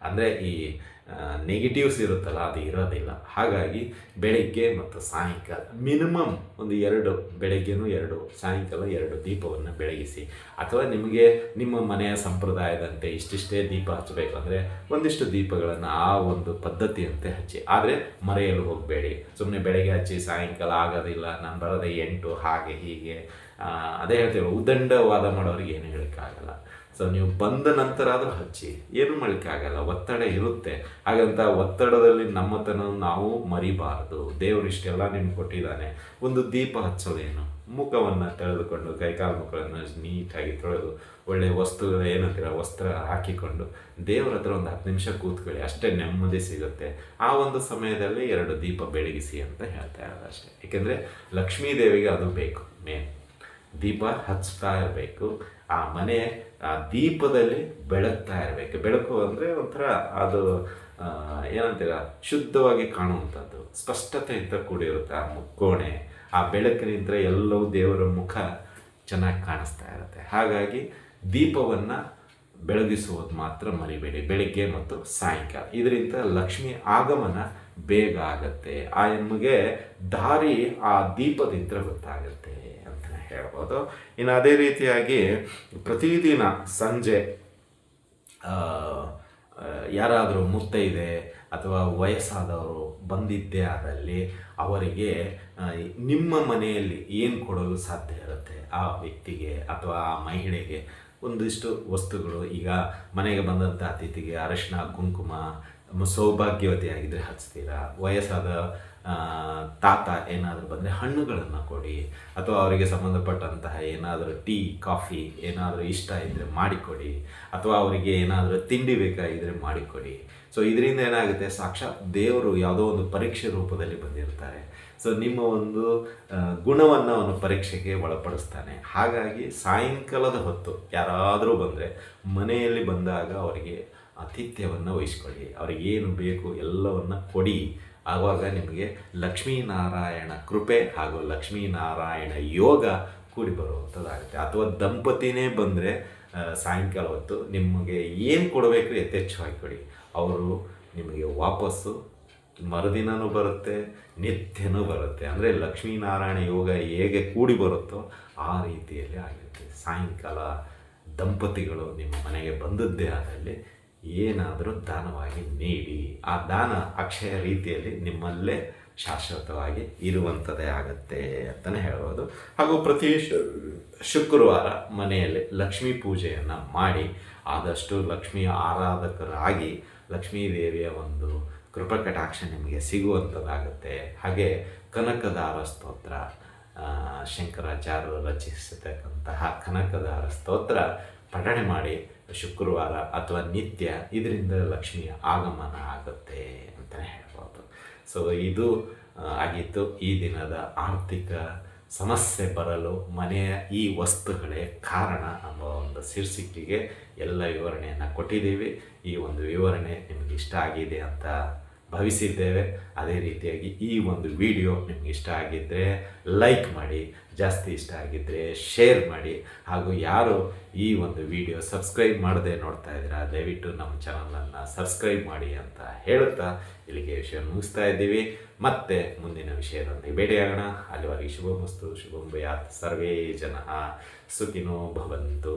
ಅಂದರೆ ಈ ನೆಗೆಟಿವ್ಸ್ ಇರುತ್ತಲ್ಲ, ಅದು ಇರೋದಿಲ್ಲ. ಹಾಗಾಗಿ ಬೆಳಗ್ಗೆ ಮತ್ತು ಸಾಯಂಕಾಲ ಮಿನಿಮಮ್ ಒಂದು ಎರಡು, ಬೆಳಗ್ಗೆನೂ ಎರಡು, ಸಾಯಂಕಾಲ ಎರಡು ದೀಪವನ್ನು ಬೆಳಗಿಸಿ. ಅಥವಾ ನಿಮಗೆ ನಿಮ್ಮ ಮನೆಯ ಸಂಪ್ರದಾಯದಂತೆ ಇಷ್ಟಿಷ್ಟೇ ದೀಪ ಹಚ್ಚಬೇಕು ಅಂದರೆ ಒಂದಿಷ್ಟು ದೀಪಗಳನ್ನು ಆ ಒಂದು ಪದ್ಧತಿಯಂತೆ ಹಚ್ಚಿ. ಆದರೆ ಮರೆಯಲು ಹೋಗಬೇಡಿ. ಸುಮ್ಮನೆ ಬೆಳಗ್ಗೆ ಹಚ್ಚಿ ಸಾಯಂಕಾಲ ಆಗೋದಿಲ್ಲ, ನಾನು ಬರೋದೇ ಎಂಟು, ಹಾಗೆ ಹೀಗೆ. ಅದೇ ಹೇಳ್ತೇವೆ, ಉದಂಡವಾದ ಮಾಡೋರಿಗೆ ಏನು ಹೇಳೋಕ್ಕಾಗಲ್ಲ. ಸೊ ನೀವು ಬಂದ ನಂತರ ಆದರೂ ಹಚ್ಚಿ. ಏನು ಮಾಡಲಿಕ್ಕಾಗಲ್ಲ. ಒತ್ತಡ ಇರುತ್ತೆ. ಹಾಗಂತ ಒತ್ತಡದಲ್ಲಿ ನಮ್ಮತನ ನಾವು ಮರಿಬಾರದು. ದೇವರು ಇಷ್ಟೆಲ್ಲ ನಿಮ್ಗೆ ಕೊಟ್ಟಿದ್ದಾನೆ. ಒಂದು ದೀಪ ಹಚ್ಚೋದೇನು? ಮುಖವನ್ನು ತೆಳೆದುಕೊಂಡು ಕೈಕಾಲು ಮುಖಗಳನ್ನು ನೀಟಾಗಿ ತೊಳೆದು ಒಳ್ಳೆಯ ವಸ್ತುಗಳು ಏನಂತೀರ, ವಸ್ತ್ರ ಹಾಕಿಕೊಂಡು, ದೇವರ ಹತ್ರ ಒಂದು ಹತ್ತು ನಿಮಿಷ ಕೂತ್ಕೊಳ್ಳಿ. ಅಷ್ಟೇ ನೆಮ್ಮದಿ ಸಿಗುತ್ತೆ. ಆ ಒಂದು ಸಮಯದಲ್ಲಿ ಎರಡು ದೀಪ ಬೆಳಗಿಸಿ ಅಂತ ಹೇಳ್ತಾ ಇರೋದು ಅಷ್ಟೇ. ಏಕೆಂದರೆ ಲಕ್ಷ್ಮೀ ದೇವಿಗೆ ಅದು ಬೇಕು. ಮೇನ್ ದೀಪ ಹಚ್ತಾ ಇರಬೇಕು. ಆ ಮನೆ ಆ ದೀಪದಲ್ಲಿ ಬೆಳಗ್ತಾ ಇರಬೇಕು. ಬೆಳಕು ಅಂದರೆ ಒಂಥರ ಅದು ಏನಂತೀರ, ಶುದ್ಧವಾಗಿ ಕಾಣುವಂಥದ್ದು. ಸ್ಪಷ್ಟತೆಯಿಂದ ಕೂಡಿರುತ್ತೆ ಆ ಮುಕ್ಕೋಣೆ. ಆ ಬೆಳಕಿನಿಂದ ಎಲ್ಲವೂ ದೇವರ ಮುಖ ಚೆನ್ನಾಗಿ ಕಾಣಿಸ್ತಾ ಇರುತ್ತೆ. ಹಾಗಾಗಿ ದೀಪವನ್ನು ಬೆಳಗಿಸುವುದು ಮಾತ್ರ ಮರಿಬೇಡಿ. ಬೆಳಿಗ್ಗೆ ಮತ್ತು ಸಾಯಂಕಾಲ. ಇದರಿಂದ ಲಕ್ಷ್ಮಿ ಆಗಮನ ಬೇಗ ಆಗತ್ತೆ. ಆ ಎಮ್ಮಗೆ ದಾರಿ ಆ ದೀಪದಿಂದ ಗೊತ್ತಾಗುತ್ತೆ ಅಂತ ಹೇಳ್ಬೋದು. ಇನ್ನು ಅದೇ ರೀತಿಯಾಗಿ ಪ್ರತಿದಿನ ಸಂಜೆ ಯಾರಾದರೂ ಮುತ್ತೈದೆ ಅಥವಾ ವಯಸ್ಸಾದವರು ಬಂದಿದ್ದೇ ಆದಲ್ಲಿ ಅವರಿಗೆ ನಿಮ್ಮ ಮನೆಯಲ್ಲಿ ಏನು ಕೊಡಲು ಸಾಧ್ಯ ಇರುತ್ತೆ? ಆ ವ್ಯಕ್ತಿಗೆ ಅಥವಾ ಆ ಮಹಿಳೆಗೆ ಒಂದಿಷ್ಟು ವಸ್ತುಗಳು, ಈಗ ಮನೆಗೆ ಬಂದಂಥ ಅತಿಥಿಗೆ ಅರಶಿನ, ಕುಂಕುಮ ಸೌಭಾಗ್ಯವತಿಯಾಗಿದ್ದರೆ ಹಚ್ತೀರಾ? ವಯಸ್ಸಾದ ತಾತ ಏನಾದರೂ ಬಂದರೆ ಹಣ್ಣುಗಳನ್ನು ಕೊಡಿ. ಅಥವಾ ಅವರಿಗೆ ಸಂಬಂಧಪಟ್ಟಂತಹ ಏನಾದರೂ ಟೀ, ಕಾಫಿ ಏನಾದರೂ ಇಷ್ಟ ಇದ್ದರೆ ಮಾಡಿಕೊಡಿ. ಅಥವಾ ಅವರಿಗೆ ಏನಾದರೂ ತಿಂಡಿ ಬೇಕಾಗಿದ್ದರೆ ಮಾಡಿಕೊಡಿ. ಸೊ ಇದರಿಂದ ಏನಾಗುತ್ತೆ? ಸಾಕ್ಷಾತ್ ದೇವರು ಯಾವುದೋ ಒಂದು ಪರೀಕ್ಷೆ ರೂಪದಲ್ಲಿ ಬಂದಿರ್ತಾರೆ. ಸೊ ನಿಮ್ಮ ಒಂದು ಗುಣವನ್ನು ಅವನು ಪರೀಕ್ಷೆಗೆ ಒಳಪಡಿಸ್ತಾನೆ. ಹಾಗಾಗಿ ಸಾಯಂಕಾಲದ ಹೊತ್ತು ಯಾರಾದರೂ ಬಂದರೆ ಮನೆಯಲ್ಲಿ ಬಂದಾಗ ಅವರಿಗೆ ಆತಿಥ್ಯವನ್ನು ವಹಿಸ್ಕೊಳ್ಳಿ. ಅವ್ರಿಗೆ ಏನು ಬೇಕು ಎಲ್ಲವನ್ನು ಕೊಡಿ. ಆವಾಗ ನಿಮಗೆ ಲಕ್ಷ್ಮೀನಾರಾಯಣ ಕೃಪೆ ಹಾಗೂ ಲಕ್ಷ್ಮೀನಾರಾಯಣ ಯೋಗ ಕೂಡಿ ಬರುವಂಥದ್ದಾಗುತ್ತೆ ಅಥವಾ ದಂಪತಿನೇ ಬಂದರೆ ಸಾಯಂಕಾಲ ಹೊತ್ತು ನಿಮಗೆ ಏನು ಕೊಡಬೇಕು ಯಥೇಚ್ಛವಾಗಿ ಕೊಡಿ. ಅವರು ನಿಮಗೆ ವಾಪಸ್ಸು ಮರುದಿನವೂ ಬರುತ್ತೆ, ನಿತ್ಯನೂ ಬರುತ್ತೆ. ಅಂದರೆ ಲಕ್ಷ್ಮೀನಾರಾಯಣ ಯೋಗ ಹೇಗೆ ಕೂಡಿ ಬರುತ್ತೋ ಆ ರೀತಿಯಲ್ಲಿ ಆಗಿರುತ್ತೆ. ಸಾಯಂಕಾಲ ದಂಪತಿಗಳು ನಿಮ್ಮ ಮನೆಗೆ ಬಂದದ್ದೇ ಆದಲ್ಲಿ ಏನಾದರೂ ದಾನವಾಗಿ ನೀಡಿ ಆ ದಾನ ಅಕ್ಷಯ ರೀತಿಯಲ್ಲಿ ನಿಮ್ಮಲ್ಲೇ ಶಾಶ್ವತವಾಗಿ ಇರುವಂಥದ್ದೇ ಆಗುತ್ತೆ ಅಂತಲೇ ಹೇಳ್ಬೋದು. ಹಾಗೂ ಪ್ರತಿ ಶುಕ್ರವಾರ ಮನೆಯಲ್ಲಿ ಲಕ್ಷ್ಮೀ ಪೂಜೆಯನ್ನು ಮಾಡಿ ಆದಷ್ಟು ಲಕ್ಷ್ಮೀ ಆರಾಧಕರಾಗಿ ಲಕ್ಷ್ಮೀ ದೇವಿಯ ಒಂದು ಕೃಪಕಟಾಕ್ಷ ನಿಮಗೆ ಸಿಗುವಂಥದ್ದಾಗುತ್ತೆ ಹಾಗೆ ಕನಕದಾರ ಸ್ತೋತ್ರ ಶಂಕರಾಚಾರ್ಯರು ರಚಿಸತಕ್ಕಂತಹ ಕನಕದಾರ ಸ್ತೋತ್ರ ಪಠಣೆ ಮಾಡಿ ಶುಕ್ರವಾರ ಅಥವಾ ನಿತ್ಯ ಇದರಿಂದ ಲಕ್ಷ್ಮಿಯ ಆಗಮನ ಆಗುತ್ತೆ ಅಂತಲೇ ಹೇಳ್ಬೋದು. ಸೊ ಇದು ಆಗಿತ್ತು. ಈ ದಿನದ ಆರ್ಥಿಕ ಸಮಸ್ಯೆ ಬರಲು ಮನೆಯ ಈ ವಸ್ತುಗಳೇ ಕಾರಣ ಅನ್ನೋ ಒಂದು ಶೀರ್ಷಿಕೆಗೆ ಎಲ್ಲ ವಿವರಣೆಯನ್ನು ಕೊಟ್ಟಿದ್ದೀವಿ. ಈ ಒಂದು ವಿವರಣೆ ನಿಮಗೆ ಇಷ್ಟ ಆಗಿದೆ ಅಂತ ಭಾವಿಸಿದ್ದೇವೆ. ಅದೇ ರೀತಿಯಾಗಿ ಈ ಒಂದು ವಿಡಿಯೋ ನಿಮಗೆ ಇಷ್ಟ ಆಗಿದ್ದರೆ ಲೈಕ್ ಮಾಡಿ ಜಾಸ್ತಿ ಇಷ್ಟ ಆಗಿದ್ದರೆ ಶೇರ್ ಮಾಡಿ. ಹಾಗೂ ಯಾರು ಈ ಒಂದು ವಿಡಿಯೋ ಸಬ್ಸ್ಕ್ರೈಬ್ ಮಾಡದೆ ನೋಡ್ತಾ ಇದ್ದೀರಾ, ದಯವಿಟ್ಟು ನಮ್ಮ ಚಾನಲನ್ನು ಸಬ್ಸ್ಕ್ರೈಬ್ ಮಾಡಿ ಅಂತ ಹೇಳುತ್ತಾ ಇಲ್ಲಿಗೆ ವಿಷಯ ಮುಗಿಸ್ತಾ ಇದ್ದೀವಿ. ಮತ್ತೆ ಮುಂದಿನ ವಿಷಯದೊಂದಿಗೆ ಭೇಟಿಯಾಗೋಣ. ಅಲ್ಲಿವರೆಗೆ ಶುಭಮಸ್ತು, ಶುಭಂ ಭಯಾತ್ ಸರ್ವೇ ಜನ, ಸುಖಿನೋ ಭವಂತು.